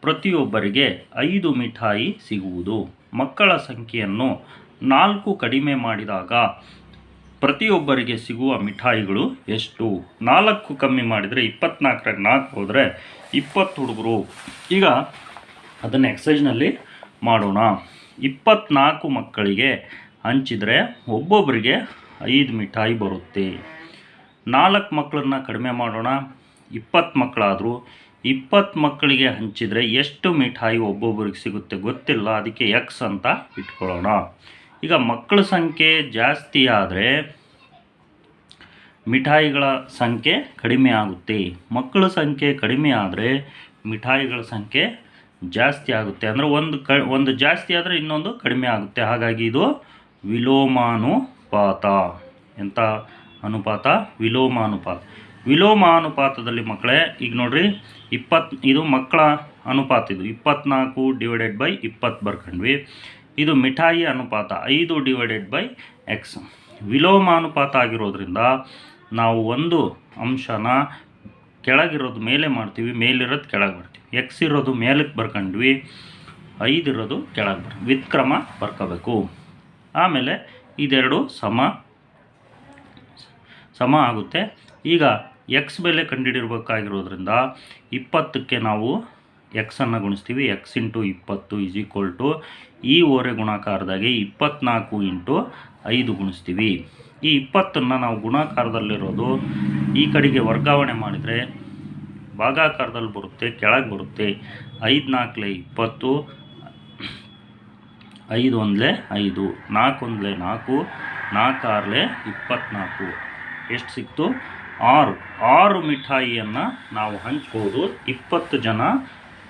ಪ್ರತಿಯೊಬ್ಬರಿಗೆ ಐದು ಮಿಠಾಯಿ ಸಿಗುವುದು. ಮಕ್ಕಳ ಸಂಖ್ಯೆಯನ್ನು ನಾಲ್ಕು ಕಡಿಮೆ ಮಾಡಿದಾಗ ಪ್ರತಿಯೊಬ್ಬರಿಗೆ ಸಿಗುವ ಮಿಠಾಯಿಗಳು ಎಷ್ಟು? ನಾಲ್ಕು ಕಮ್ಮಿ ಮಾಡಿದರೆ ಇಪ್ಪತ್ನಾಲ್ಕರಾಗ ನಾಲ್ಕು ಹೋದರೆ ಇಪ್ಪತ್ತು ಹುಡುಗರು. ಈಗ ಅದನ್ನು ಎಕ್ಸೈಜ್ನಲ್ಲಿ ಮಾಡೋಣ. ಇಪ್ಪತ್ನಾಲ್ಕು ಮಕ್ಕಳಿಗೆ ಹಂಚಿದರೆ ಒಬ್ಬೊಬ್ಬರಿಗೆ ಐದು ಮಿಠಾಯಿ ಬರುತ್ತೆ. ನಾಲ್ಕು ಮಕ್ಕಳನ್ನ ಕಡಿಮೆ ಮಾಡೋಣ, ಇಪ್ಪತ್ತು ಮಕ್ಕಳಾದರೂ. ಇಪ್ಪತ್ತು ಮಕ್ಕಳಿಗೆ ಹಂಚಿದರೆ ಎಷ್ಟು ಮಿಠಾಯಿ ಒಬ್ಬೊಬ್ಬರಿಗೆ ಸಿಗುತ್ತೆ ಗೊತ್ತಿಲ್ಲ, ಅದಕ್ಕೆ ಎಕ್ಸ್ ಅಂತ ಇಟ್ಕೊಳ್ಳೋಣ. ಈಗ ಮಕ್ಕಳ ಸಂಖ್ಯೆ ಜಾಸ್ತಿ ಆದರೆ ಮಿಠಾಯಿಗಳ ಸಂಖ್ಯೆ ಕಡಿಮೆ ಆಗುತ್ತೆ. ಮಕ್ಕಳ ಸಂಖ್ಯೆ ಕಡಿಮೆ ಆದರೆ ಮಿಠಾಯಿಗಳ ಸಂಖ್ಯೆ ಜಾಸ್ತಿ ಆಗುತ್ತೆ. ಅಂದರೆ ಒಂದು ಕ, ಒಂದು ಜಾಸ್ತಿ ಆದರೆ ಇನ್ನೊಂದು ಕಡಿಮೆ ಆಗುತ್ತೆ. ಹಾಗಾಗಿ ಇದು ವಿಲೋಮಾನುಪಾತ ಎಂಥ ಅನುಪಾತ? ವಿಲೋಮಾನುಪಾತ. ವಿಲೋಮಾನುಪಾತದಲ್ಲಿ ಮಕ್ಕಳೇ, ಈಗ ನೋಡ್ರಿ, ಇಪ್ಪತ್, ಇದು ಮಕ್ಕಳ ಅನುಪಾತ ಇದು. ಇಪ್ಪತ್ನಾಲ್ಕು ಡಿವೈಡೆಡ್ ಬೈ ಇಪ್ಪತ್ತು ಬರ್ಕೊಂಡ್ವಿ. ಇದು ಮಿಠಾಯಿ ಅನುಪಾತ, ಐದು ಡಿವೈಡೆಡ್ ಬೈ ಎಕ್ಸ್ ವಿಲೋಮಾನುಪಾತ ಆಗಿರೋದ್ರಿಂದ ನಾವು ಒಂದು ಅಂಶನ ಕೆಳಗಿರೋದು ಮೇಲೆ ಮಾಡ್ತೀವಿ, ಮೇಲಿರೋದು ಕೆಳಗೆ ಬರ್ತೀವಿ. ಎಕ್ಸ್ ಇರೋದು ಮೇಲಕ್ಕೆ ಬರ್ಕೊಂಡ್ವಿ ಐದಿರೋದು ಕೆಳಗೆ ಬರ್ ವಿತ್ಕ್ರಮ ಬರ್ಕೋಬೇಕು. ಆಮೇಲೆ ಇದೆರಡು ಸಮ ಸಮ ಆಗುತ್ತೆ. ಈಗ ಎಕ್ಸ್ ಬೆಲೆ ಕಂಡುಹಿಡಿರ್ಬೇಕಾಗಿರೋದ್ರಿಂದ ಇಪ್ಪತ್ತಕ್ಕೆ ನಾವು ಎಕ್ಸನ್ನು ಗುಣಿಸ್ತೀವಿ. ಎಕ್ಸ್ ಇಂಟು ಇಪ್ಪತ್ತು ಈಸ್ ಈಕ್ವಲ್ ಟು ಈ ಓರೆ ಗುಣಾಕಾರದಾಗೆ ಇಪ್ಪತ್ನಾಲ್ಕು ಇಂಟು ಐದು ಗುಣಿಸ್ತೀವಿ. ಈ ಇಪ್ಪತ್ತನ್ನು ನಾವು ಗುಣಾಕಾರದಲ್ಲಿರೋದು ಈ ಕಡೆಗೆ ವರ್ಗಾವಣೆ ಮಾಡಿದರೆ ಭಾಗಾಕಾರದಲ್ಲಿ ಬರುತ್ತೆ, ಕೆಳಗೆ ಬರುತ್ತೆ. ಐದು ನಾಲ್ಕಲೆ ಇಪ್ಪತ್ತು ಐದು ಒಂದಲೇ ಐದು, ನಾಲ್ಕು ಒಂದಲೇ ನಾಲ್ಕು ನಾಲ್ಕು ಆರಲೆ ಇಪ್ಪತ್ನಾಲ್ಕು. ಎಷ್ಟು ಸಿಕ್ತು? ಆರು. ಆರು ಮಿಠಾಯಿಯನ್ನು ನಾವು ಹಂಚ್ಬೋದು. ಇಪ್ಪತ್ತು ಜನ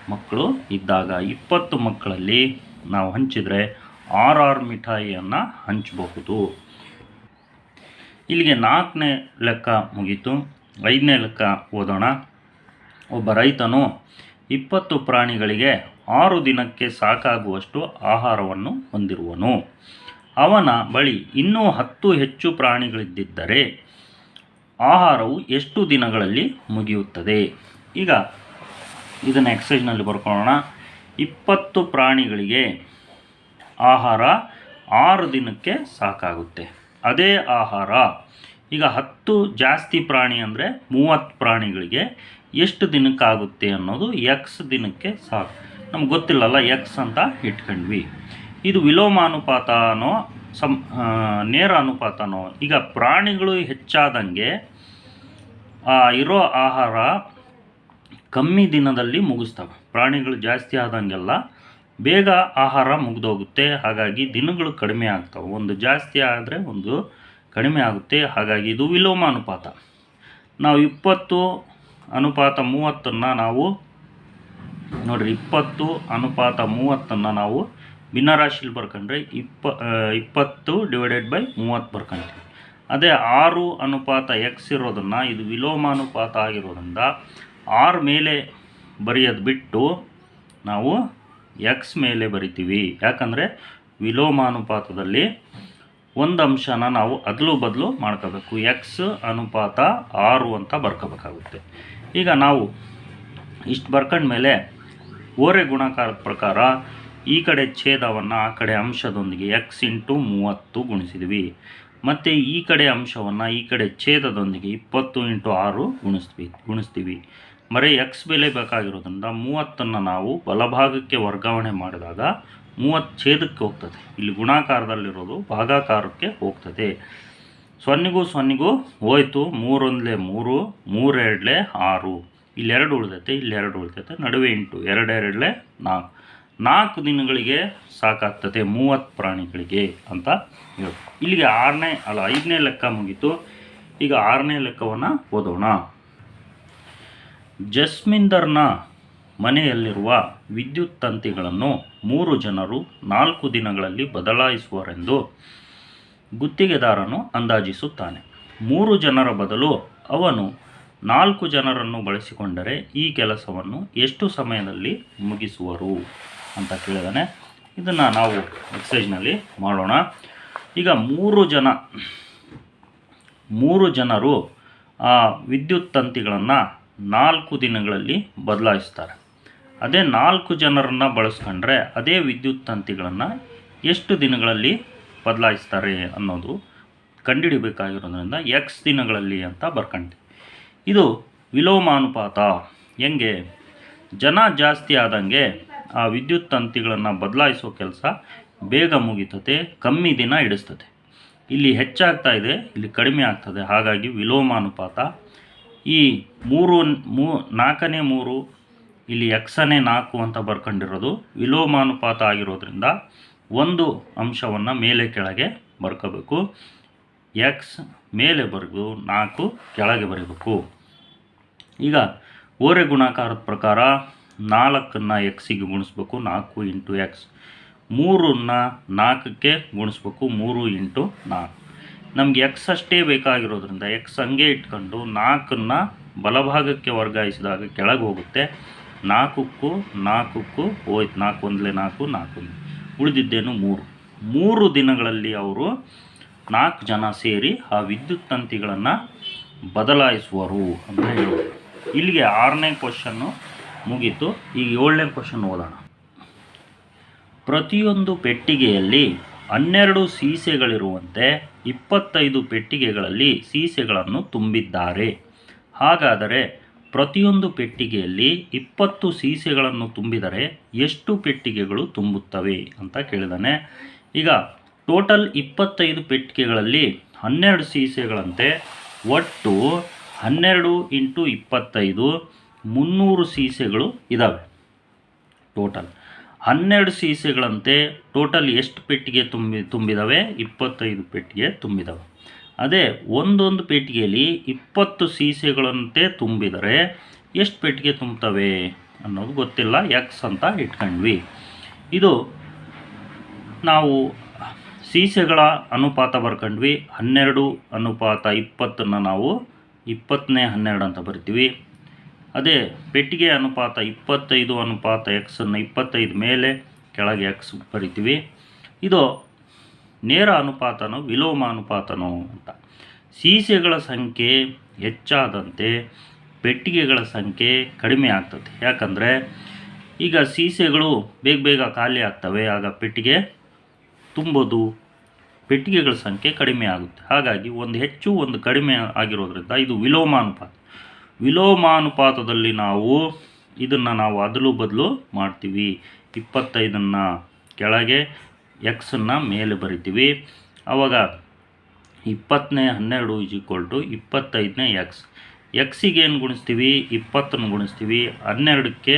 ಮಕ್ಕಳು ಇದ್ದಾಗ ಇಪ್ಪತ್ತು ಮಕ್ಕಳಲ್ಲಿ ನಾವು ಹಂಚಿದರೆ ಆರಾರು ಮಿಠಾಯಿಯನ್ನು ಹಂಚಬಹುದು. ಇಲ್ಲಿಗೆ ನಾಲ್ಕನೇ ಲೆಕ್ಕ ಮುಗೀತು. ಐದನೇ ಲೆಕ್ಕ ಓದೋಣ. ಒಬ್ಬ ರೈತನು ಇಪ್ಪತ್ತು ಪ್ರಾಣಿಗಳಿಗೆ ಆರು ದಿನಕ್ಕೆ ಸಾಕಾಗುವಷ್ಟು ಆಹಾರವನ್ನು ಹೊಂದಿರುವನು. ಅವನ ಬಳಿ ಇನ್ನೂ ಹತ್ತು ಹೆಚ್ಚು ಪ್ರಾಣಿಗಳಿದ್ದರೆ ಆಹಾರವು ಎಷ್ಟು ದಿನಗಳಲ್ಲಿ ಮುಗಿಯುತ್ತದೆ? ಈಗ ಇದನ್ನು ಎಕ್ಸೈಜ್ನಲ್ಲಿ ಬರ್ಕೊಳ್ಳೋಣ. ಇಪ್ಪತ್ತು ಪ್ರಾಣಿಗಳಿಗೆ ಆಹಾರ ಆರು ದಿನಕ್ಕೆ ಸಾಕಾಗುತ್ತೆ. ಅದೇ ಆಹಾರ, ಈಗ ಹತ್ತು ಜಾಸ್ತಿ ಪ್ರಾಣಿ ಅಂದರೆ ಮೂವತ್ತು ಪ್ರಾಣಿಗಳಿಗೆ ಎಷ್ಟು ದಿನಕ್ಕಾಗುತ್ತೆ ಅನ್ನೋದು ಎಕ್ಸ್ ದಿನಕ್ಕೆ ಸಾಕು. ನಮ್ಗೆ ಗೊತ್ತಿಲ್ಲಲ್ಲ ಎಕ್ಸ್ ಅಂತ ಇಟ್ಕೊಂಡ್ವಿ. ಇದು ವಿಲೋಮಾನುಪಾತನೋ, ಸಂ ನೇರ ಅನುಪಾತನೋ, ಈಗ ಪ್ರಾಣಿಗಳು ಹೆಚ್ಚಾದಂಗೆ ಇರೋ ಆಹಾರ ಕಮ್ಮಿ ದಿನದಲ್ಲಿ ಮುಗಿಸ್ತವೆ. ಪ್ರಾಣಿಗಳು ಜಾಸ್ತಿ ಆದಂಗೆಲ್ಲ ಬೇಗ ಆಹಾರ ಮುಗಿದೋಗುತ್ತೆ, ಹಾಗಾಗಿ ದಿನಗಳು ಕಡಿಮೆ ಆಗ್ತವೆ. ಒಂದು ಜಾಸ್ತಿ ಆದರೆ ಒಂದು ಕಡಿಮೆ ಆಗುತ್ತೆ, ಹಾಗಾಗಿ ಇದು ವಿಲೋಮ ಅನುಪಾತ ನಾವು ಇಪ್ಪತ್ತು ಅನುಪಾತ ಮೂವತ್ತನ್ನು ನಾವು ನೋಡಿರಿ, ಇಪ್ಪತ್ತು ಅನುಪಾತ ಮೂವತ್ತನ್ನು ನಾವು ಭಿನ್ನರಾಶಿಲಿ ಬರ್ಕೊಂಡ್ರೆ ಇಪ್ಪ ಇಪ್ಪತ್ತು ಡಿವೈಡೆಡ್ ಬೈ ಮೂವತ್ತು ಬರ್ಕೊಂತೀವಿ. ಅದೇ ಆರು ಅನುಪಾತ ಎಕ್ಸ್ ಇರೋದನ್ನು, ಇದು ವಿಲೋಮ ಅನುಪಾತ ಆಗಿರೋದ್ರಿಂದ ಆರು ಮೇಲೆ ಬರೆಯೋದು ಬಿಟ್ಟು ನಾವು ಎಕ್ಸ್ ಮೇಲೆ ಬರಿತೀವಿ. ಯಾಕಂದರೆ ವಿಲೋಮಾನುಪಾತದಲ್ಲಿ ಒಂದು ಅಂಶನ ನಾವು ಅದಲು ಬದಲು ಮಾಡ್ಕೋಬೇಕು. ಎಕ್ಸ್ ಅನುಪಾತ ಆರು ಅಂತ ಬರ್ಕೋಬೇಕಾಗುತ್ತೆ. ಈಗ ನಾವು ಇಷ್ಟು ಬರ್ಕೊಂಡ್ಮೇಲೆ ಓರೆ ಗುಣಾಕಾರದ ಪ್ರಕಾರ ಈ ಕಡೆ ಛೇದವನ್ನು ಆ ಕಡೆ ಅಂಶದೊಂದಿಗೆ ಎಕ್ಸ್ ಇಂಟು ಮೂವತ್ತು ಗುಣಿಸಿದ್ವಿ. ಮತ್ತು ಈ ಕಡೆ ಅಂಶವನ್ನು ಈ ಕಡೆ ಛೇದದೊಂದಿಗೆ ಇಪ್ಪತ್ತು ಇಂಟು ಆರು ಗುಣಿಸ್ತೀವಿ ಗುಣಿಸ್ತೀವಿ. ಬರೀ ಎಕ್ಸ್ ಬೆಲೆ ಬೇಕಾಗಿರೋದ್ರಿಂದ ಮೂವತ್ತನ್ನು ನಾವು ಬಲಭಾಗಕ್ಕೆ ವರ್ಗಾವಣೆ ಮಾಡಿದಾಗ ಮೂವತ್ತು ಛೇದಕ್ಕೆ ಹೋಗ್ತದೆ. ಇಲ್ಲಿ ಗುಣಾಕಾರದಲ್ಲಿರೋದು ಭಾಗಾಕಾರಕ್ಕೆ ಹೋಗ್ತದೆ. ಸೊನ್ನೆಗೂ ಸೊನ್ನೆಗೂ ಹೋಯ್ತು. ಮೂರೊಂದಲೇ ಮೂರು, ಮೂರೆರಡಲೇ ಆರು. ಇಲ್ಲೆರಡು ಉಳಿದೈತೆ ಇಲ್ಲೆರಡು ಉಳಿದೈತೆ, ನಡುವೆ ಎಂಟು, ಎರಡೆರಡಲೆ ನಾಲ್ಕು. ನಾಲ್ಕು ದಿನಗಳಿಗೆ ಸಾಕಾಗ್ತದೆ ಮೂವತ್ತು ಪ್ರಾಣಿಗಳಿಗೆ ಅಂತ ಹೇಳ್ತಾರೆ. ಇಲ್ಲಿಗೆ ಆರನೇ, ಅಲ್ಲ ಐದನೇ ಲೆಕ್ಕ ಮುಗೀತು. ಈಗ ಆರನೇ ಲೆಕ್ಕವನ್ನು ಓದೋಣ. ಜಸ್ಮಿಂದರ್ನ ಮನೆಯಲ್ಲಿರುವ ವಿದ್ಯುತ್ ತಂತಿಗಳನ್ನು ಮೂರು ಜನರು ನಾಲ್ಕು ದಿನಗಳಲ್ಲಿ ಬದಲಾಯಿಸುವರೆಂದು ಗುತ್ತಿಗೆದಾರನು ಅಂದಾಜಿಸುತ್ತಾನೆ. ಮೂರು ಜನರ ಬದಲು ಅವನು ನಾಲ್ಕು ಜನರನ್ನು ಬಳಸಿಕೊಂಡರೆ ಈ ಕೆಲಸವನ್ನು ಎಷ್ಟು ಸಮಯದಲ್ಲಿ ಮುಗಿಸುವರು ಅಂತ ಕೇಳಿದಾನೆ. ಇದನ್ನು ನಾವು ಎಕ್ಸೈಜ್ನಲ್ಲಿ ಮಾಡೋಣ. ಈಗ ಮೂರು ಜನ, ಮೂರು ಜನರು ವಿದ್ಯುತ್ ತಂತಿಗಳನ್ನು ನಾಲ್ಕು ದಿನಗಳಲ್ಲಿ ಬದಲಾಯಿಸ್ತಾರೆ. ಅದೇ ನಾಲ್ಕು ಜನರನ್ನು ಬಳಸ್ಕೊಂಡ್ರೆ ಅದೇ ವಿದ್ಯುತ್ ತಂತಿಗಳನ್ನು ಎಷ್ಟು ದಿನಗಳಲ್ಲಿ ಬದಲಾಯಿಸ್ತಾರೆ ಅನ್ನೋದು ಕಂಡುಹಿಡಿಬೇಕಾಗಿರೋದ್ರಿಂದ ಎಕ್ಸ್ ದಿನಗಳಲ್ಲಿ ಅಂತ ಬರ್ಕೊಂಡ್ವಿ ಇದು ವಿಲೋಮಾನುಪಾತ. ಹೆಂಗೆ? ಜನ ಜಾಸ್ತಿ ಆದಂಗೆ ಆ ವಿದ್ಯುತ್ ತಂತಿಗಳನ್ನು ಬದಲಾಯಿಸೋ ಕೆಲಸ ಬೇಗ ಮುಗಿತತೆ, ಕಮ್ಮಿ ದಿನ ಹಿಡಿಸ್ತದೆ ಇಲ್ಲಿ ಹೆಚ್ಚಾಗ್ತಾ ಇದೆ, ಇಲ್ಲಿ ಕಡಿಮೆ ಆಗ್ತದೆ. ಹಾಗಾಗಿ ವಿಲೋಮಾನುಪಾತ. ಈ ಮೂರು, ಮೂ, ನಾಲ್ಕನೇ ಮೂರು, ಇಲ್ಲಿ ಎಕ್ಸನೇ ನಾಲ್ಕು ಅಂತ ಬರ್ಕೊಂಡಿರೋದು ವಿಲೋಮಾನುಪಾತ ಆಗಿರೋದ್ರಿಂದ ಒಂದು ಅಂಶವನ್ನು ಮೇಲೆ ಕೆಳಗೆ ಬರ್ಕೋಬೇಕು. ಎಕ್ಸ್ ಮೇಲೆ ಬರೆದು ನಾಲ್ಕು ಕೆಳಗೆ ಬರೀಬೇಕು. ಈಗ ಓರೆ ಗುಣಾಕಾರದ ಪ್ರಕಾರ ನಾಲ್ಕನ್ನು ಎಕ್ಸಿಗೆ ಗುಣಿಸ್ಬೇಕು, ನಾಲ್ಕು ಇಂಟು ಎಕ್ಸ್ ಮೂರನ್ನ ನಾಲ್ಕಕ್ಕೆ ಗುಣಿಸ್ಬೇಕು, ಮೂರು ಇಂಟು ನಾಲ್ಕು. ನಮ್ಗೆ ಎಕ್ಸ್ ಅಷ್ಟೇ ಬೇಕಾಗಿರೋದ್ರಿಂದ ಎಕ್ಸ್ ಹಂಗೆ ಇಟ್ಕೊಂಡು ನಾಲ್ಕನ್ನು ಬಲಭಾಗಕ್ಕೆ ವರ್ಗಾಯಿಸಿದಾಗ ಕೆಳಗೆ ಹೋಗುತ್ತೆ. ನಾಲ್ಕಕ್ಕೂ ನಾಲ್ಕಕ್ಕೂ ಹೋಯ್ತು, ನಾಲ್ಕು ಒಂದಲೇ ನಾಲ್ಕು ನಾಲ್ಕು. ಉಳಿದಿದ್ದೇನು ಮೂರು. ಮೂರು ದಿನಗಳಲ್ಲಿ ಅವರು ನಾಲ್ಕು ಜನ ಸೇರಿ ಆ ವಿದ್ಯುತ್ ತಂತಿಗಳನ್ನು ಬದಲಾಯಿಸುವರು ಅಂತ ಹೇಳೋದು ಇಲ್ಲಿಗೆ ಆರನೇ ಕ್ವಶನ್ನು ಮುಗೀತು. ಈಗ ಏಳನೇ ಕ್ವಶನ್ ಓದೋಣ. ಪ್ರತಿಯೊಂದು ಪೆಟ್ಟಿಗೆಯಲ್ಲಿ ಹನ್ನೆರಡು ಸೀಸೆಗಳಿರುವಂತೆ ಇಪ್ಪತ್ತೈದು ಪೆಟ್ಟಿಗೆಗಳಲ್ಲಿ ಸೀಸೆಗಳನ್ನು ತುಂಬಿದ್ದಾರೆ. ಹಾಗಾದರೆ ಪ್ರತಿಯೊಂದು ಪೆಟ್ಟಿಗೆಯಲ್ಲಿ ಇಪ್ಪತ್ತು ಸೀಸೆಗಳನ್ನು ತುಂಬಿದರೆ ಎಷ್ಟು ಪೆಟ್ಟಿಗೆಗಳು ತುಂಬುತ್ತವೆ ಅಂತ ಕೇಳಿದಾನೆ. ಈಗ ಟೋಟಲ್ ಇಪ್ಪತ್ತೈದು ಪೆಟ್ಟಿಗೆಗಳಲ್ಲಿ ಹನ್ನೆರಡು ಸೀಸೆಗಳಂತೆ ಒಟ್ಟು ಹನ್ನೆರಡು ಇಂಟು ಇಪ್ಪತ್ತೈದು, ಮುನ್ನೂರು ಸೀಸೆಗಳು ಇದ್ದಾವೆ ಟೋಟಲ್. ಹನ್ನೆರಡು ಸೀಸೆಗಳಂತೆ ಟೋಟಲ್ ಎಷ್ಟು ಪೆಟ್ಟಿಗೆ ತುಂಬಿ, ತುಂಬಿದಾವೆ? ಇಪ್ಪತ್ತೈದು ಪೆಟ್ಟಿಗೆ ತುಂಬಿದಾವೆ. ಅದೇ ಒಂದೊಂದು ಪೆಟ್ಟಿಗೆಯಲ್ಲಿ ಇಪ್ಪತ್ತು ಸೀಸೆಗಳಂತೆ ತುಂಬಿದರೆ ಎಷ್ಟು ಪೆಟ್ಟಿಗೆ ತುಂಬ್ತವೆ ಅನ್ನೋದು ಗೊತ್ತಿಲ್ಲ ಎಕ್ಸ್ ಅಂತ ಇಟ್ಕೊಂಡ್ವಿ. ಇದು ನಾವು ಸೀಸೆಗಳ ಅನುಪಾತ ಬರ್ಕೊಂಡ್ವಿ. ಹನ್ನೆರಡು ಅನುಪಾತ ಇಪ್ಪತ್ತನ್ನು ನಾವು ಇಪ್ಪತ್ತನೇ ಹನ್ನೆರಡು ಅಂತ ಬರಿತೀವಿ. ಅದೇ ಪೆಟ್ಟಿಗೆ ಅನುಪಾತ ಇಪ್ಪತ್ತೈದು, ಅನುಪಾತ ಎಕ್ಸನ್ನು ಇಪ್ಪತ್ತೈದು ಮೇಲೆ ಕೆಳಗೆ ಎಕ್ಸ್ ಬರಿತೀವಿ. ಇದು ನೇರ ಅನುಪಾತನೋ, ವಿಲೋಮ ಅನುಪಾತನೋ ಅಂತ. ಸೀಸೆಗಳ ಸಂಖ್ಯೆ ಹೆಚ್ಚಾದಂತೆ ಪೆಟ್ಟಿಗೆಗಳ ಸಂಖ್ಯೆ ಕಡಿಮೆ ಆಗ್ತದೆ. ಯಾಕಂದರೆ ಈಗ ಸೀಸೆಗಳು ಬೇಗ ಬೇಗ ಖಾಲಿ ಆಗ್ತವೆ. ಆಗ ಪೆಟ್ಟಿಗೆ ತುಂಬೋದು ಪೆಟ್ಟಿಗೆಗಳ ಸಂಖ್ಯೆ ಕಡಿಮೆ ಆಗುತ್ತೆ. ಹಾಗಾಗಿ ಒಂದು ಹೆಚ್ಚು, ಒಂದು ಕಡಿಮೆ ಆಗಿರೋದ್ರಿಂದ ಇದು ವಿಲೋಮಾನುಪಾತ. ವಿಲೋಮಾನುಪಾತದಲ್ಲಿ ನಾವು ಇದನ್ನು ನಾವು ಅದಲು ಬದಲು ಮಾಡ್ತೀವಿ. ಇಪ್ಪತ್ತೈದನ್ನು ಕೆಳಗೆ ಎಕ್ಸನ್ನು ಮೇಲೆ ಬರಿತೀವಿ. ಆವಾಗ ಇಪ್ಪತ್ತನೇ ಹನ್ನೆರಡು ಇಸ್ ಈಕ್ವಲ್ ಟು ಇಪ್ಪತ್ತೈದನೇ ಎಕ್ಸ್ ಎಕ್ಸಿಗೆ ಏನು ಗುಣಿಸ್ತೀವಿ? ಇಪ್ಪತ್ತನ್ನು ಗುಣಿಸ್ತೀವಿ. ಹನ್ನೆರಡಕ್ಕೆ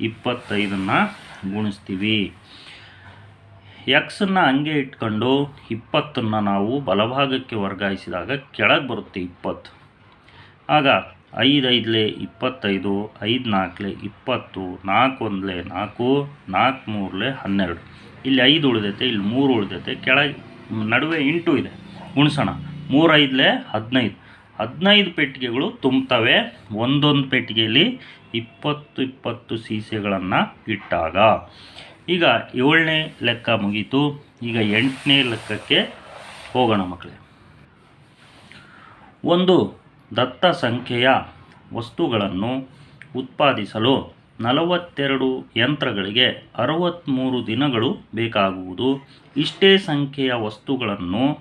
ಇಪ್ಪತ್ತೈದನ್ನು ಗುಣಿಸ್ತೀವಿ. ಎಕ್ಸನ್ನು ಹಂಗೆ ಇಟ್ಕೊಂಡು ಇಪ್ಪತ್ತನ್ನು ನಾವು ಬಲಭಾಗಕ್ಕೆ ವರ್ಗಾಯಿಸಿದಾಗ ಕೆಳಗೆ ಬರುತ್ತೆ ಇಪ್ಪತ್ತು. ಆಗ ಐದು ಐದಲೇ ಇಪ್ಪತ್ತೈದು ಐದು ನಾಲ್ಕಲೆ ಇಪ್ಪತ್ತು ನಾಲ್ಕು ಒಂದಲೇ ನಾಲ್ಕು ನಾಲ್ಕು ಮೂರಲೆ ಹನ್ನೆರಡು. ಇಲ್ಲಿ ಐದು ಉಳಿದೈತೆ, ಇಲ್ಲಿ ಮೂರು ಉಳಿದೈತೆ, ಕೆಳಗೆ ನಡುವೆ ಇಂಟು ಇದೆ. ಗುಣಿಸೋಣ ಮೂರು ಐದಲೇ ಹದಿನೈದು. ಹದಿನೈದು ಪೆಟ್ಟಿಗೆಗಳು ತುಂಬ್ತವೆ. ಒಂದೊಂದು ಪೆಟ್ಟಿಗೆಯಲ್ಲಿ ಇಪ್ಪತ್ತು ಇಪ್ಪತ್ತು ಸೀಸೆಗಳನ್ನು ಇಟ್ಟಾಗ ಈಗ ಏಳನೇ ಲೆಕ್ಕ ಮುಗೀತು. ಈಗ ಎಂಟನೇ ಲೆಕ್ಕಕ್ಕೆ ಹೋಗೋಣ ಮಕ್ಕಳೇ. ಒಂದು, ದತ್ತ ಸಂಖ್ಯೆಯ ವಸ್ತುಗಳನ್ನು ಉತ್ಪಾದಿಸಲು ನಲವತ್ತೆರಡು ಯಂತ್ರಗಳಿಗೆ ಅರವತ್ತ್ಮೂರು ದಿನಗಳು ಬೇಕಾಗುವುದು. ಇಷ್ಟೇ ಸಂಖ್ಯೆಯ ವಸ್ತುಗಳನ್ನು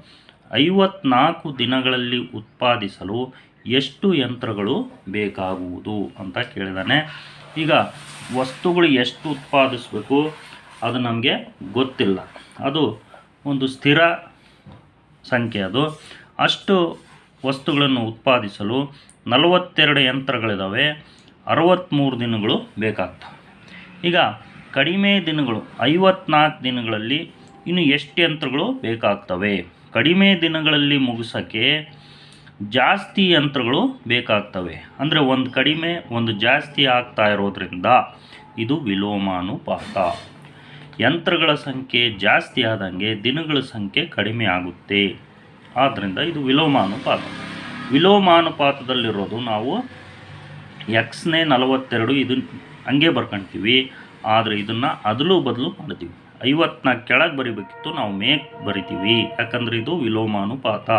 ಐವತ್ನಾಲ್ಕು ದಿನಗಳಲ್ಲಿ ಉತ್ಪಾದಿಸಲು ಎಷ್ಟು ಯಂತ್ರಗಳು ಬೇಕಾಗುವುದು ಅಂತ ಕೇಳಿದಾನೆ. ಈಗ ವಸ್ತುಗಳು ಎಷ್ಟು ಉತ್ಪಾದಿಸಬೇಕು? ಅದು ನಮಗೆ ಗೊತ್ತಿಲ್ಲ. ಅದು ಒಂದು ಸ್ಥಿರ ಸಂಖ್ಯೆ ಅದು. ಅಷ್ಟು ವಸ್ತುಗಳನ್ನು ಉತ್ಪಾದಿಸಲು ನಲವತ್ತೆರಡು ಯಂತ್ರಗಳಿದ್ದಾವೆ ಅರವತ್ತ್ಮೂರು ದಿನಗಳು ಬೇಕಾಗ್ತವೆ. ಈಗ ಕಡಿಮೆ ದಿನಗಳು, ಐವತ್ನಾಲ್ಕು ದಿನಗಳಲ್ಲಿ ಇನ್ನು ಎಷ್ಟು ಯಂತ್ರಗಳು ಬೇಕಾಗ್ತವೆ? ಕಡಿಮೆ ದಿನಗಳಲ್ಲಿ ಮುಗಿಸೋಕ್ಕೆ ಜಾಸ್ತಿ ಯಂತ್ರಗಳು ಬೇಕಾಗ್ತವೆ. ಅಂದರೆ ಒಂದು ಕಡಿಮೆ, ಒಂದು ಜಾಸ್ತಿ ಆಗ್ತಾ ಇರೋದ್ರಿಂದ ಇದು ವಿಲೋಮಾನುಪಾತ. ಯಂತ್ರಗಳ ಸಂಖ್ಯೆ ಜಾಸ್ತಿ ಆದಂಗೆ ದಿನಗಳ ಸಂಖ್ಯೆ ಕಡಿಮೆ ಆಗುತ್ತೆ. ಆದ್ದರಿಂದ ಇದು ವಿಲೋಮಾನುಪಾತ. ವಿಲೋಮಾನುಪಾತದಲ್ಲಿರೋದು ನಾವು ಎಕ್ಸ್ನೇ ನಲವತ್ತೆರಡು ಇದು ಹಂಗೆ ಬರ್ಕೊಂತೀವಿ. ಆದರೆ ಇದನ್ನು ಅದಲು ಬದಲು ಮಾಡ್ತೀವಿ. ಐವತ್ನಾಲ್ಕು ಕೆಳಗೆ ಬರಿಬೇಕಿತ್ತು ನಾವು ಮೇಕ್ ಬರಿತೀವಿ. ಯಾಕಂದರೆ ಇದು ವಿಲೋಮಾನುಪಾತ.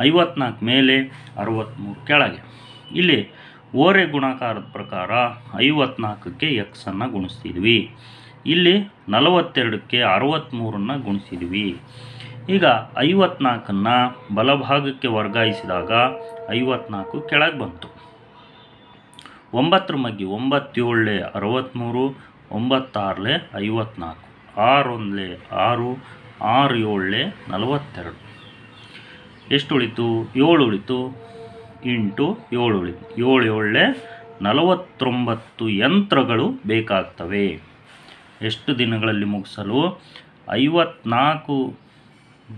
ಐವತ್ನಾಲ್ಕು ಮೇಲೆ ಅರವತ್ತ್ಮೂರು ಕೆಳಗೆ. ಇಲ್ಲಿ ಓರೆ ಗುಣಾಕಾರದ ಪ್ರಕಾರ ಐವತ್ನಾಲ್ಕಕ್ಕೆ ಎಕ್ಸನ್ನು ಗುಣಿಸ್ತಿದ್ವಿ. ಇಲ್ಲಿ ನಲವತ್ತೆರಡಕ್ಕೆ ಅರವತ್ತ್ಮೂರನ್ನು ಗುಣಿಸಿದ್ವಿ. ಈಗ ಐವತ್ನಾಲ್ಕನ್ನು ಬಲಭಾಗಕ್ಕೆ ವರ್ಗಾಯಿಸಿದಾಗ ಐವತ್ನಾಲ್ಕು ಕೆಳಗೆ ಬಂತು. ಒಂಬತ್ತರ ಮಗ್ಗಿ ಒಂಬತ್ತೇಳಲೆ ಅರವತ್ತ್ಮೂರು ಒಂಬತ್ತಾರಲೆ ಐವತ್ನಾಲ್ಕು ಆರೊಂದಲೆ ಆರು ಆರು ಏಳಲೆ ನಲವತ್ತೆರಡು. ಎಷ್ಟು ಉಳಿತು ಏಳು ಉಳಿತು ಇಂಟು ಏಳು ಉಳಿತು. ಏಳು ಏಳಲೆ ನಲವತ್ತೊಂಬತ್ತು ಯಂತ್ರಗಳು ಬೇಕಾಗ್ತವೆ. ಎಷ್ಟು ದಿನಗಳಲ್ಲಿ ಮುಗಿಸಲು? ಐವತ್ನಾಲ್ಕು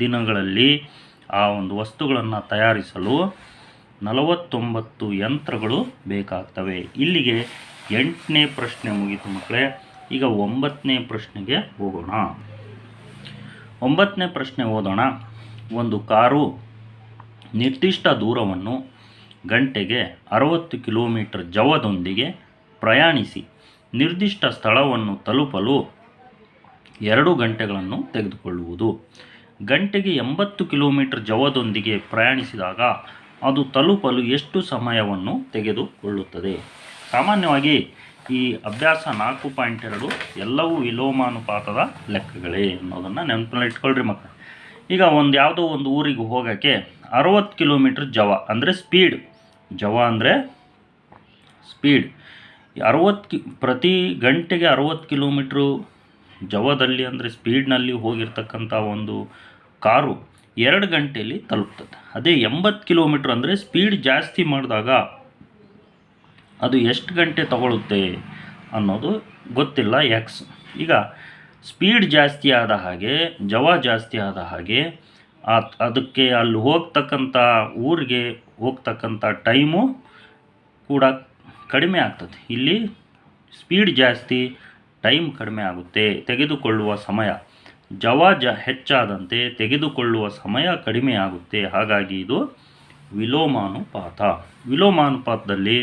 ದಿನಗಳಲ್ಲಿ ಆ ಒಂದು ವಸ್ತುಗಳನ್ನು ತಯಾರಿಸಲು ನಲವತ್ತೊಂಬತ್ತು ಯಂತ್ರಗಳು ಬೇಕಾಗ್ತವೆ. ಇಲ್ಲಿಗೆ ಎಂಟನೇ ಪ್ರಶ್ನೆ ಮುಗಿತು ಮಕ್ಕಳೇ. ಈಗ ಒಂಬತ್ತನೇ ಪ್ರಶ್ನೆಗೆ ಹೋಗೋಣ. ಒಂಬತ್ತನೇ ಪ್ರಶ್ನೆ ಓದೋಣ. ಒಂದು ಕಾರು ನಿರ್ದಿಷ್ಟ ದೂರವನ್ನು ಗಂಟೆಗೆ ಅರವತ್ತು ಕಿಲೋಮೀಟರ್ ಜವದೊಂದಿಗೆ ಪ್ರಯಾಣಿಸಿ. ನಿರ್ದಿಷ್ಟ ಸ್ಥಳವನ್ನು ತಲುಪಲು ಎರಡು ಗಂಟೆಗಳನ್ನು ತೆಗೆದುಕೊಳ್ಳುವುದು. ಗಂಟೆಗೆ ಎಂಬತ್ತು ಕಿಲೋಮೀಟರ್ ಜವದೊಂದಿಗೆ ಪ್ರಯಾಣಿಸಿದಾಗ ಅದು ತಲುಪಲು ಎಷ್ಟು ಸಮಯವನ್ನು ತೆಗೆದುಕೊಳ್ಳುತ್ತದೆ? ಸಾಮಾನ್ಯವಾಗಿ ಈ ಅಭ್ಯಾಸ ನಾಲ್ಕು ಪಾಯಿಂಟ್ ಎರಡು ಎಲ್ಲವೂ ವಿಲೋಮಾನುಪಾತದ ಲೆಕ್ಕಗಳೇ ಅನ್ನೋದನ್ನು ನೆನಪಿನಲ್ಲಿ ಇಟ್ಕೊಳ್ರಿ ಮಕ್ಕಳು. ಈಗ ಒಂದು ಯಾವುದೋ ಒಂದು ಊರಿಗೆ ಹೋಗೋಕ್ಕೆ ಅರವತ್ತು ಕಿಲೋಮೀಟ್ರ್ ಜವ ಅಂದರೆ ಸ್ಪೀಡ್ ಜವ ಅಂದರೆ ಸ್ಪೀಡ್ ಅರವತ್ತು ಕಿ ಪ್ರತಿ ಗಂಟೆಗೆ ಅರವತ್ತು ಕಿಲೋಮೀಟ್ರು ಜವದಲ್ಲಿ ಅಂದರೆ ಸ್ಪೀಡ್ನಲ್ಲಿ ಹೋಗಿರ್ತಕ್ಕಂಥ ಒಂದು ಕಾರು ಎರಡು ಗಂಟೆಯಲ್ಲಿ ತಲುಪ್ತದೆ. ಅದೇ ಎಂಬತ್ತು ಕಿಲೋಮೀಟ್ರ್ ಅಂದರೆ ಸ್ಪೀಡ್ ಜಾಸ್ತಿ ಮಾಡಿದಾಗ ಅದು ಎಷ್ಟು ಗಂಟೆ ತಗೊಳುತ್ತೆ ಅನ್ನೋದು ಗೊತ್ತಿಲ್ಲ ಎಕ್ಸ್ ಈಗ ಸ್ಪೀಡ್ ಜಾಸ್ತಿ ಆದ ಹಾಗೆ, ಜವ ಜಾಸ್ತಿ ಆದ ಹಾಗೆ ಅದಕ್ಕೆ ಅಲ್ಲಿ ಹೋಗ್ತಕ್ಕಂಥ ಊರಿಗೆ ಹೋಗ್ತಕ್ಕಂಥ ಟೈಮು ಕೂಡ ಕಡಿಮೆ ಆಗ್ತದೆ. ಇಲ್ಲಿ ಸ್ಪೀಡ್ ಜಾಸ್ತಿ ಟೈಮ್ ಕಡಿಮೆ ಆಗುತ್ತೆ. ತೆಗೆದುಕೊಳ್ಳುವ ಸಮಯ. ಜವ ಜ ಹೆಚ್ಚಾದಂತೆ ತೆಗೆದುಕೊಳ್ಳುವ ಸಮಯ ಕಡಿಮೆ ಆಗುತ್ತೆ. ಹಾಗಾಗಿ ಇದು ವಿಲೋಮಾನುಪಾತ. ವಿಲೋಮಾನುಪಾತದಲ್ಲಿ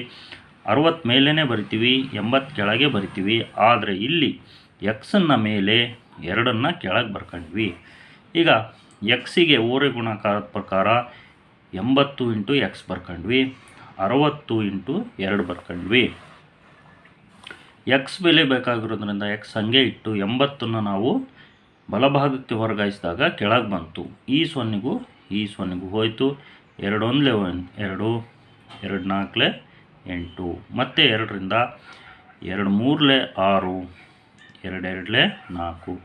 ಅರವತ್ತು ಮೇಲೇ ಬರಿತೀವಿ ಎಂಬತ್ತು ಕೆಳಗೆ ಬರಿತೀವಿ. ಆದರೆ ಇಲ್ಲಿ ಎಕ್ಸನ್ನ ಮೇಲೆ ಎರಡನ್ನು ಕೆಳಗೆ ಬರ್ಕೊಂಡ್ವಿ. ಈಗ ಎಕ್ಸಿಗೆ ಓರೆ ಗುಣಕಾರದ ಪ್ರಕಾರ ಎಂಬತ್ತು ಇಂಟು ಎಕ್ಸ್ ಬರ್ಕೊಂಡ್ವಿ. ಅರವತ್ತು ಇಂಟು ಎರಡು ಬರ್ಕೊಂಡ್ವಿ. ಎಕ್ಸ್ ಬೆಲೆ ಬೇಕಾಗಿರೋದ್ರಿಂದ ಎಕ್ಸ್ ಹಂಗೆ ಇಟ್ಟು ಎಂಬತ್ತನ್ನು ನಾವು ಬಲಭಾಗಕ್ಕೆ ವರ್ಗಾಯಿಸಿದಾಗ ಕೆಳಗೆ ಬಂತು. ಈ ಸೊನ್ನೆಗೂ ಈ ಸೊನ್ನೆಗೂ ಹೋಯಿತು. ಎರಡೊಂದಲೇ ಎರಡು ಎರಡು ನಾಲ್ಕಲೆ ಎಂಟು. ಮತ್ತು ಎರಡರಿಂದ ಎರಡು ಮೂರಲೆ ಆರು, ಎರಡೆರಡಲೆ ನಾಲ್ಕು.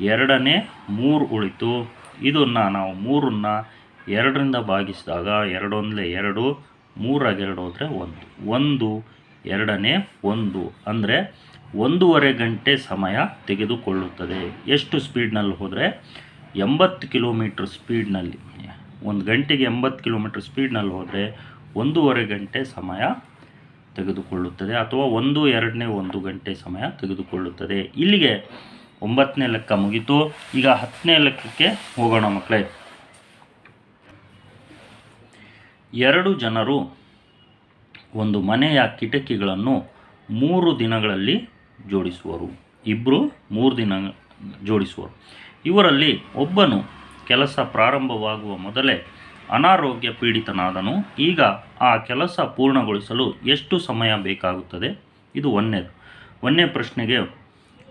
ಎರಡನೇ ಮೂರು ಉಳಿತು. ಇದನ್ನು ನಾವು ಮೂರನ್ನು ಎರಡರಿಂದ ಭಾಗಿಸಿದಾಗ ಎರಡೊಂದಲೇ ಎರಡು ಮೂರಾಗ ಎರಡು ಹೋದರೆ ಒಂದು. ಒಂದು, ಎರಡನೇ ಒಂದು. ಅಂದರೆ ಒಂದೂವರೆ ಗಂಟೆ ಸಮಯ ತೆಗೆದುಕೊಳ್ಳುತ್ತದೆ. ಎಷ್ಟು ಸ್ಪೀಡ್ನಲ್ಲಿ ಹೋದರೆ? ಎಂಬತ್ತು ಕಿಲೋಮೀಟ್ರ್ ಸ್ಪೀಡ್ನಲ್ಲಿ. ಒಂದು ಗಂಟೆಗೆ ಎಂಬತ್ತು ಕಿಲೋಮೀಟ್ರ್ ಸ್ಪೀಡ್ನಲ್ಲಿ ಹೋದರೆ ಒಂದೂವರೆ ಗಂಟೆ ಸಮಯ ತೆಗೆದುಕೊಳ್ಳುತ್ತದೆ ಅಥವಾ ಒಂದು, ಎರಡನೇ ಒಂದು ಗಂಟೆ ಸಮಯ ತೆಗೆದುಕೊಳ್ಳುತ್ತದೆ. ಇಲ್ಲಿಗೆ ಒಂಬತ್ತನೇ ಲೆಕ್ಕ ಮುಗಿತು. ಈಗ ಹತ್ತನೇ ಲೆಕ್ಕಕ್ಕೆ ಹೋಗೋಣ ಮಕ್ಕಳೇ. ಎರಡು ಜನರು ಒಂದು ಮನೆಯ ಕಿಟಕಿಗಳನ್ನು ಮೂರು ದಿನಗಳಲ್ಲಿ ಜೋಡಿಸುವರು. ಇಬ್ಬರು ಮೂರು ದಿನ ಜೋಡಿಸುವರು. ಇವರಲ್ಲಿ ಒಬ್ಬನು ಕೆಲಸ ಪ್ರಾರಂಭವಾಗುವ ಮೊದಲೇ ಅನಾರೋಗ್ಯ ಪೀಡಿತನಾದನು. ಈಗ ಆ ಕೆಲಸ ಪೂರ್ಣಗೊಳಿಸಲು ಎಷ್ಟು ಸಮಯ ಬೇಕಾಗುತ್ತದೆ? ಇದು ಒಂದನೇದು. ಒಂದನೇ ಪ್ರಶ್ನೆಗೆ,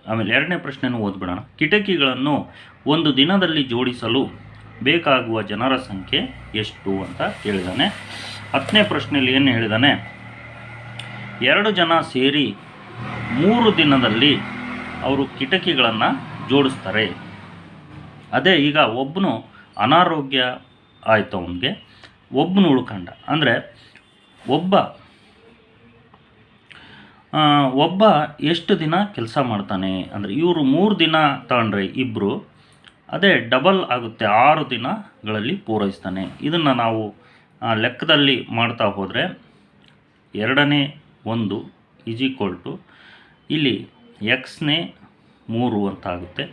ಆಮೇಲೆ ಎರಡನೇ ಪ್ರಶ್ನೆನೂ ಓದ್ಬಿಡೋಣ. ಕಿಟಕಿಗಳನ್ನು ಒಂದು ದಿನದಲ್ಲಿ ಜೋಡಿಸಲು ಬೇಕಾಗುವ ಜನರ ಸಂಖ್ಯೆ ಎಷ್ಟು ಅಂತ ಕೇಳಿದಾನೆ. ಹತ್ತನೇ ಪ್ರಶ್ನೆಯಲ್ಲಿ ಏನು ಹೇಳಿದಾನೆ? ಎರಡು ಜನ ಸೇರಿ ಮೂರು ದಿನದಲ್ಲಿ ಅವರು ಕಿಟಕಿಗಳನ್ನು ಜೋಡಿಸ್ತಾರೆ. ಅದೇ ಈಗ ಒಬ್ಬನು ಅನಾರೋಗ್ಯ ಆಯಿತು ಅವನಿಗೆ ಒಬ್ಬನು ಉಳ್ಕಂಡ. ಅಂದರೆ ಒಬ್ಬ ಒಬ್ಬ ಎಷ್ಟು ದಿನ ಕೆಲಸ ಮಾಡ್ತಾನೆ? ಅಂದರೆ ಇವರು ಮೂರು ದಿನ ತಗೊಂಡ್ರೆ ಇಬ್ಬರು ಅದೇ ಡಬಲ್ ಆಗುತ್ತೆ, ಆರು ದಿನಗಳಲ್ಲಿ ಪೂರೈಸ್ತಾನೆ. ಇದನ್ನು ನಾವು ಲೆಕ್ಕದಲ್ಲಿ ಮಾಡ್ತಾ ಹೋದರೆ ಎರಡನೇ ಒಂದು ಈಸ್ ಈಕ್ವಲ್ ಟು ಇಲ್ಲಿ ಎಕ್ಸ್ನೇ ಮೂರು ಅಂತ ಆಗುತ್ತೆ.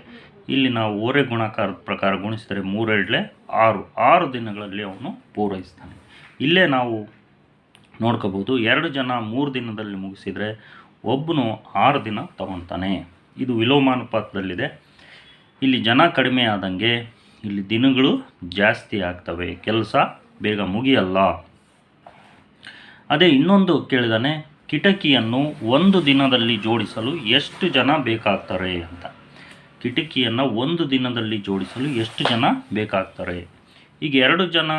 ಇಲ್ಲಿ ನಾವು ಓರೆ ಗುಣಾಕಾರದ ಪ್ರಕಾರ ಗುಣಿಸಿದರೆ ಮೂರೆರಡಲೆ ಆರು. ಆರು ದಿನಗಳಲ್ಲಿ ಅವನು ಪೂರೈಸ್ತಾನೆ. ಇಲ್ಲೇ ನಾವು ನೋಡ್ಕೋಬೋದು ಎರಡು ಜನ ಮೂರು ದಿನದಲ್ಲಿ ಮುಗಿಸಿದರೆ ಒಬ್ಬನು ಆರು ದಿನ ತಗೊತಾನೆ. ಇದು ವಿಲೋಮಾನುಪಾತದಲ್ಲಿದೆ. ಇಲ್ಲಿ ಜನ ಕಡಿಮೆ ಆದಂಗೆ ಇಲ್ಲಿ ದಿನಗಳು ಜಾಸ್ತಿ ಆಗ್ತವೆ. ಕೆಲಸ ಬೇಗ ಮುಗಿಯಲ್ಲ. ಅದೇ ಇನ್ನೊಂದು ಕೇಳಿದಾನೆ, ಕಿಟಕಿಯನ್ನು ಒಂದು ದಿನದಲ್ಲಿ ಜೋಡಿಸಲು ಎಷ್ಟು ಜನ ಬೇಕಾಗ್ತಾರೆ ಅಂತ. ಕಿಟಕಿಯನ್ನು ಒಂದು ದಿನದಲ್ಲಿ ಜೋಡಿಸಲು ಎಷ್ಟು ಜನ ಬೇಕಾಗ್ತಾರೆ? ಈಗ ಎರಡು ಜನ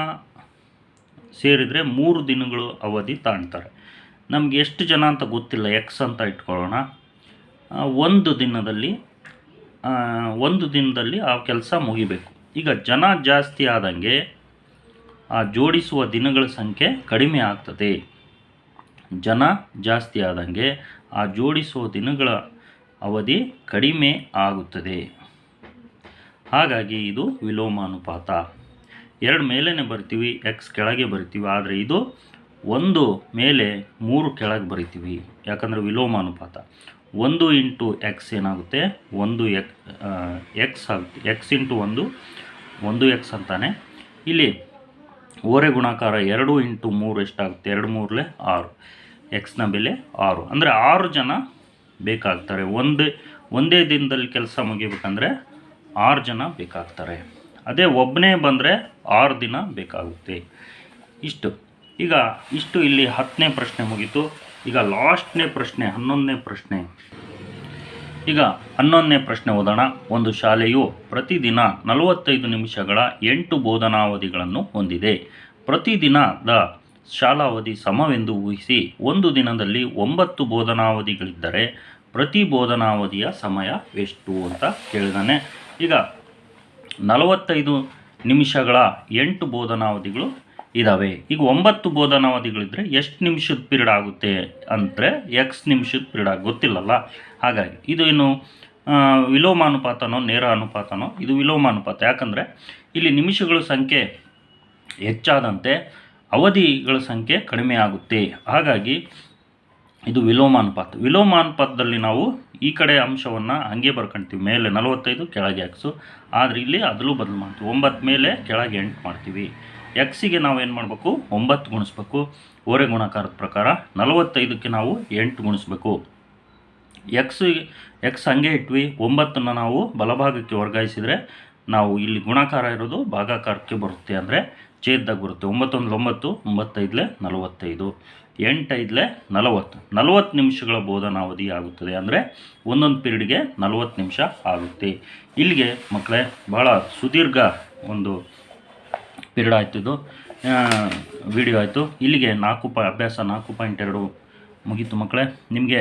ಸೇರಿದರೆ ಮೂರು ದಿನಗಳು ಅವಧಿ ತಾಣ್ತಾರೆ. ನಮಗೆ ಎಷ್ಟು ಜನ ಅಂತ ಗೊತ್ತಿಲ್ಲ ಎಕ್ಸ್ ಅಂತ ಇಟ್ಕೊಳ್ಳೋಣ. ಒಂದು ದಿನದಲ್ಲಿ ಒಂದು ದಿನದಲ್ಲಿ ಆ ಕೆಲಸ ಮುಗಿಬೇಕು. ಈಗ ಜನ ಜಾಸ್ತಿ ಆದಂಗೆ ಆ ಜೋಡಿಸುವ ದಿನಗಳ ಸಂಖ್ಯೆ ಕಡಿಮೆ ಆಗ್ತದೆ. ಜನ ಜಾಸ್ತಿ ಆದಂಗೆ ಆ ಜೋಡಿಸುವ ದಿನಗಳ ಅವಧಿ ಕಡಿಮೆ ಆಗುತ್ತದೆ. ಹಾಗಾಗಿ ಇದು ವಿಲೋಮಾನುಪಾತ. ಎರಡು ಮೇಲೇ ಬರ್ತೀವಿ, ಎಕ್ಸ್ ಕೆಳಗೆ ಬರ್ತೀವಿ, ಆದರೆ ಇದು ಒಂದು ಮೇಲೆ ಮೂರು ಕೆಳಗೆ ಬರಿತೀವಿ. ಯಾಕಂದರೆ ವಿಲೋಮಾನುಪಾತ. ಒಂದು ಇಂಟು ಎಕ್ಸ್ ಏನಾಗುತ್ತೆ? ಒಂದು ಎಕ್ ಎಕ್ಸ್ ಆಗುತ್ತೆ. ಎಕ್ಸ್ ಇಂಟು ಒಂದು ಒಂದು ಎಕ್ಸ್ ಅಂತಾನೆ. ಇಲ್ಲಿ ಓರೆ ಗುಣಾಕಾರ ಎರಡು ಇಂಟು ಮೂರು ಎಷ್ಟಾಗುತ್ತೆ? ಎರಡು ಮೂರಲೆ ಆರು. ಎಕ್ಸ್ನ ಬೆಲೆ ಆರು. ಅಂದರೆ ಆರು ಜನ ಬೇಕಾಗ್ತಾರೆ. ಒಂದೇ ಒಂದೇ ದಿನದಲ್ಲಿ ಕೆಲಸ ಮುಗಿಬೇಕಂದ್ರೆ ಆರು ಜನ ಬೇಕಾಗ್ತಾರೆ. ಅದೇ ಒಬ್ಬನೇ ಬಂದರೆ ಆರು ದಿನ ಬೇಕಾಗುತ್ತೆ. ಇಷ್ಟು. ಈಗ ಇಷ್ಟು ಇಲ್ಲಿ ಹತ್ತನೇ ಪ್ರಶ್ನೆ ಮುಗೀತು. ಈಗ ಲಾಸ್ಟ್ನೇ ಪ್ರಶ್ನೆ, ಹನ್ನೊಂದನೇ ಪ್ರಶ್ನೆ. ಈಗ ಹನ್ನೊಂದನೇ ಪ್ರಶ್ನೆ ಓದೋಣ. ಒಂದು ಶಾಲೆಯು ಪ್ರತಿದಿನ ನಲವತ್ತೈದು ನಿಮಿಷಗಳ ಎಂಟು ಬೋಧನಾವಧಿಗಳನ್ನು ಹೊಂದಿದೆ. ಪ್ರತಿದಿನದ ಶಾಲಾವಧಿ ಸಮವೆಂದು ಊಹಿಸಿ, ಒಂದು ದಿನದಲ್ಲಿ ಒಂಬತ್ತು ಬೋಧನಾವಧಿಗಳಿದ್ದರೆ ಪ್ರತಿ ಬೋಧನಾವಧಿಯ ಸಮಯ ಎಷ್ಟು ಅಂತ ಕೇಳಿದಾನೆ. ಈಗ ನಲವತ್ತೈದು ನಿಮಿಷಗಳ ಎಂಟು ಬೋಧನಾವಧಿಗಳು ಇದ್ದಾವೆ ಈಗ ಒಂಬತ್ತು ಬೋಧನಾವಧಿಗಳಿದ್ದರೆ ಎಷ್ಟು ನಿಮಿಷದ ಪೀರಿಯಡ್ ಆಗುತ್ತೆ ಅಂದರೆ ಎಕ್ಸ್ ನಿಮಿಷದ ಪೀರಿಯಡ್ ಗೊತ್ತಿಲ್ಲಲ್ಲ? ಹಾಗಾಗಿ ಇದು ಏನು ವಿಲೋಮ ವಿಲೋಮಾನುಪಾತನೋ, ನೇರ ಅನುಪಾತನೋ? ಇದು ವಿಲೋಮಾನುಪಾತ. ಯಾಕಂದರೆ ಇಲ್ಲಿ ನಿಮಿಷಗಳ ಸಂಖ್ಯೆ ಹೆಚ್ಚಾದಂತೆ ಅವಧಿಗಳ ಸಂಖ್ಯೆ ಕಡಿಮೆ ಆಗುತ್ತೆ. ಹಾಗಾಗಿ ಇದು ವಿಲೋಮಾನುಪಾತ. ವಿಲೋಮಾನುಪಾತದಲ್ಲಿ ನಾವು ಈ ಕಡೆ ಅಂಶವನ್ನು ಹಾಗೆ ಬರ್ಕೊಂತೀವಿ. ಮೇಲೆ ನಲವತ್ತೈದು, ಕೆಳಗೆ ಎಕ್ಸು ಆದರೆ ಇಲ್ಲಿ ಅದಲು ಬದಲು ಮಾಡ್ತೀವಿ. ಒಂಬತ್ತು ಮೇಲೆ ಕೆಳಗೆ ಎಂಟು ಮಾಡ್ತೀವಿ. ಎಕ್ಸಿಗೆ ನಾವು ಏನು ಮಾಡಬೇಕು? ಒಂಬತ್ತು ಗುಣಿಸ್ಬೇಕು. ಓರೆ ಗುಣಾಕಾರದ ಪ್ರಕಾರ ನಲವತ್ತೈದಕ್ಕೆ ನಾವು ಎಂಟು ಗುಣಿಸ್ಬೇಕು. ಎಕ್ಸ್ ಎಕ್ಸ್ ಹಂಗೆ ಇಟ್ವಿ. ಒಂಬತ್ತನ್ನು ನಾವು ಬಲಭಾಗಕ್ಕೆ ವರ್ಗಾಯಿಸಿದರೆ ನಾವು ಇಲ್ಲಿ ಗುಣಾಕಾರ ಇರೋದು ಭಾಗಾಕಾರಕ್ಕೆ ಬರುತ್ತೆ ಅಂದರೆ ಛೇದ್ದಾಗ ಬರುತ್ತೆ. ಒಂಬತ್ತೊಂದು ಒಂಬತ್ತು, ಒಂಬತ್ತೈದಲೆ ನಲವತ್ತೈದು, ಎಂಟೈದಲೆ ನಲವತ್ತು. ನಲವತ್ತು ನಿಮಿಷಗಳ ಬೋಧನಾವಧಿ ಆಗುತ್ತದೆ ಅಂದರೆ ಒಂದೊಂದು ಪೀರಿಯಡ್ಗೆ ನಲವತ್ತು ನಿಮಿಷ ಆಗುತ್ತೆ. ಇಲ್ಲಿಗೆ ಮಕ್ಕಳೇ ಭಾಳ ಸುದೀರ್ಘ ಒಂದು ಪೀರಿಯಡ್ ಆಯ್ತು ಇದು ವಿಡಿಯೋ ಆಯಿತು. ಇಲ್ಲಿಗೆ ನಾಲ್ಕು ಪ, ಅಭ್ಯಾಸ ನಾಲ್ಕು ಪಾಯಿಂಟ್ ಎರಡು ಮುಗೀತು ಮಕ್ಕಳೇ. ನಿಮಗೆ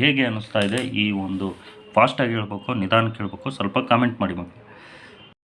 ಹೇಗೆ ಅನ್ನಿಸ್ತಾ ಇದೆ ಈ ಒಂದು ಫಾಸ್ಟಾಗಿ ಹೇಳ್ಬೇಕು, ನಿಧಾನಕ್ಕೆ ಹೇಳ್ಬೇಕು, ಸ್ವಲ್ಪ ಕಾಮೆಂಟ್ ಮಾಡಿ ಮಕ್ಕಳು.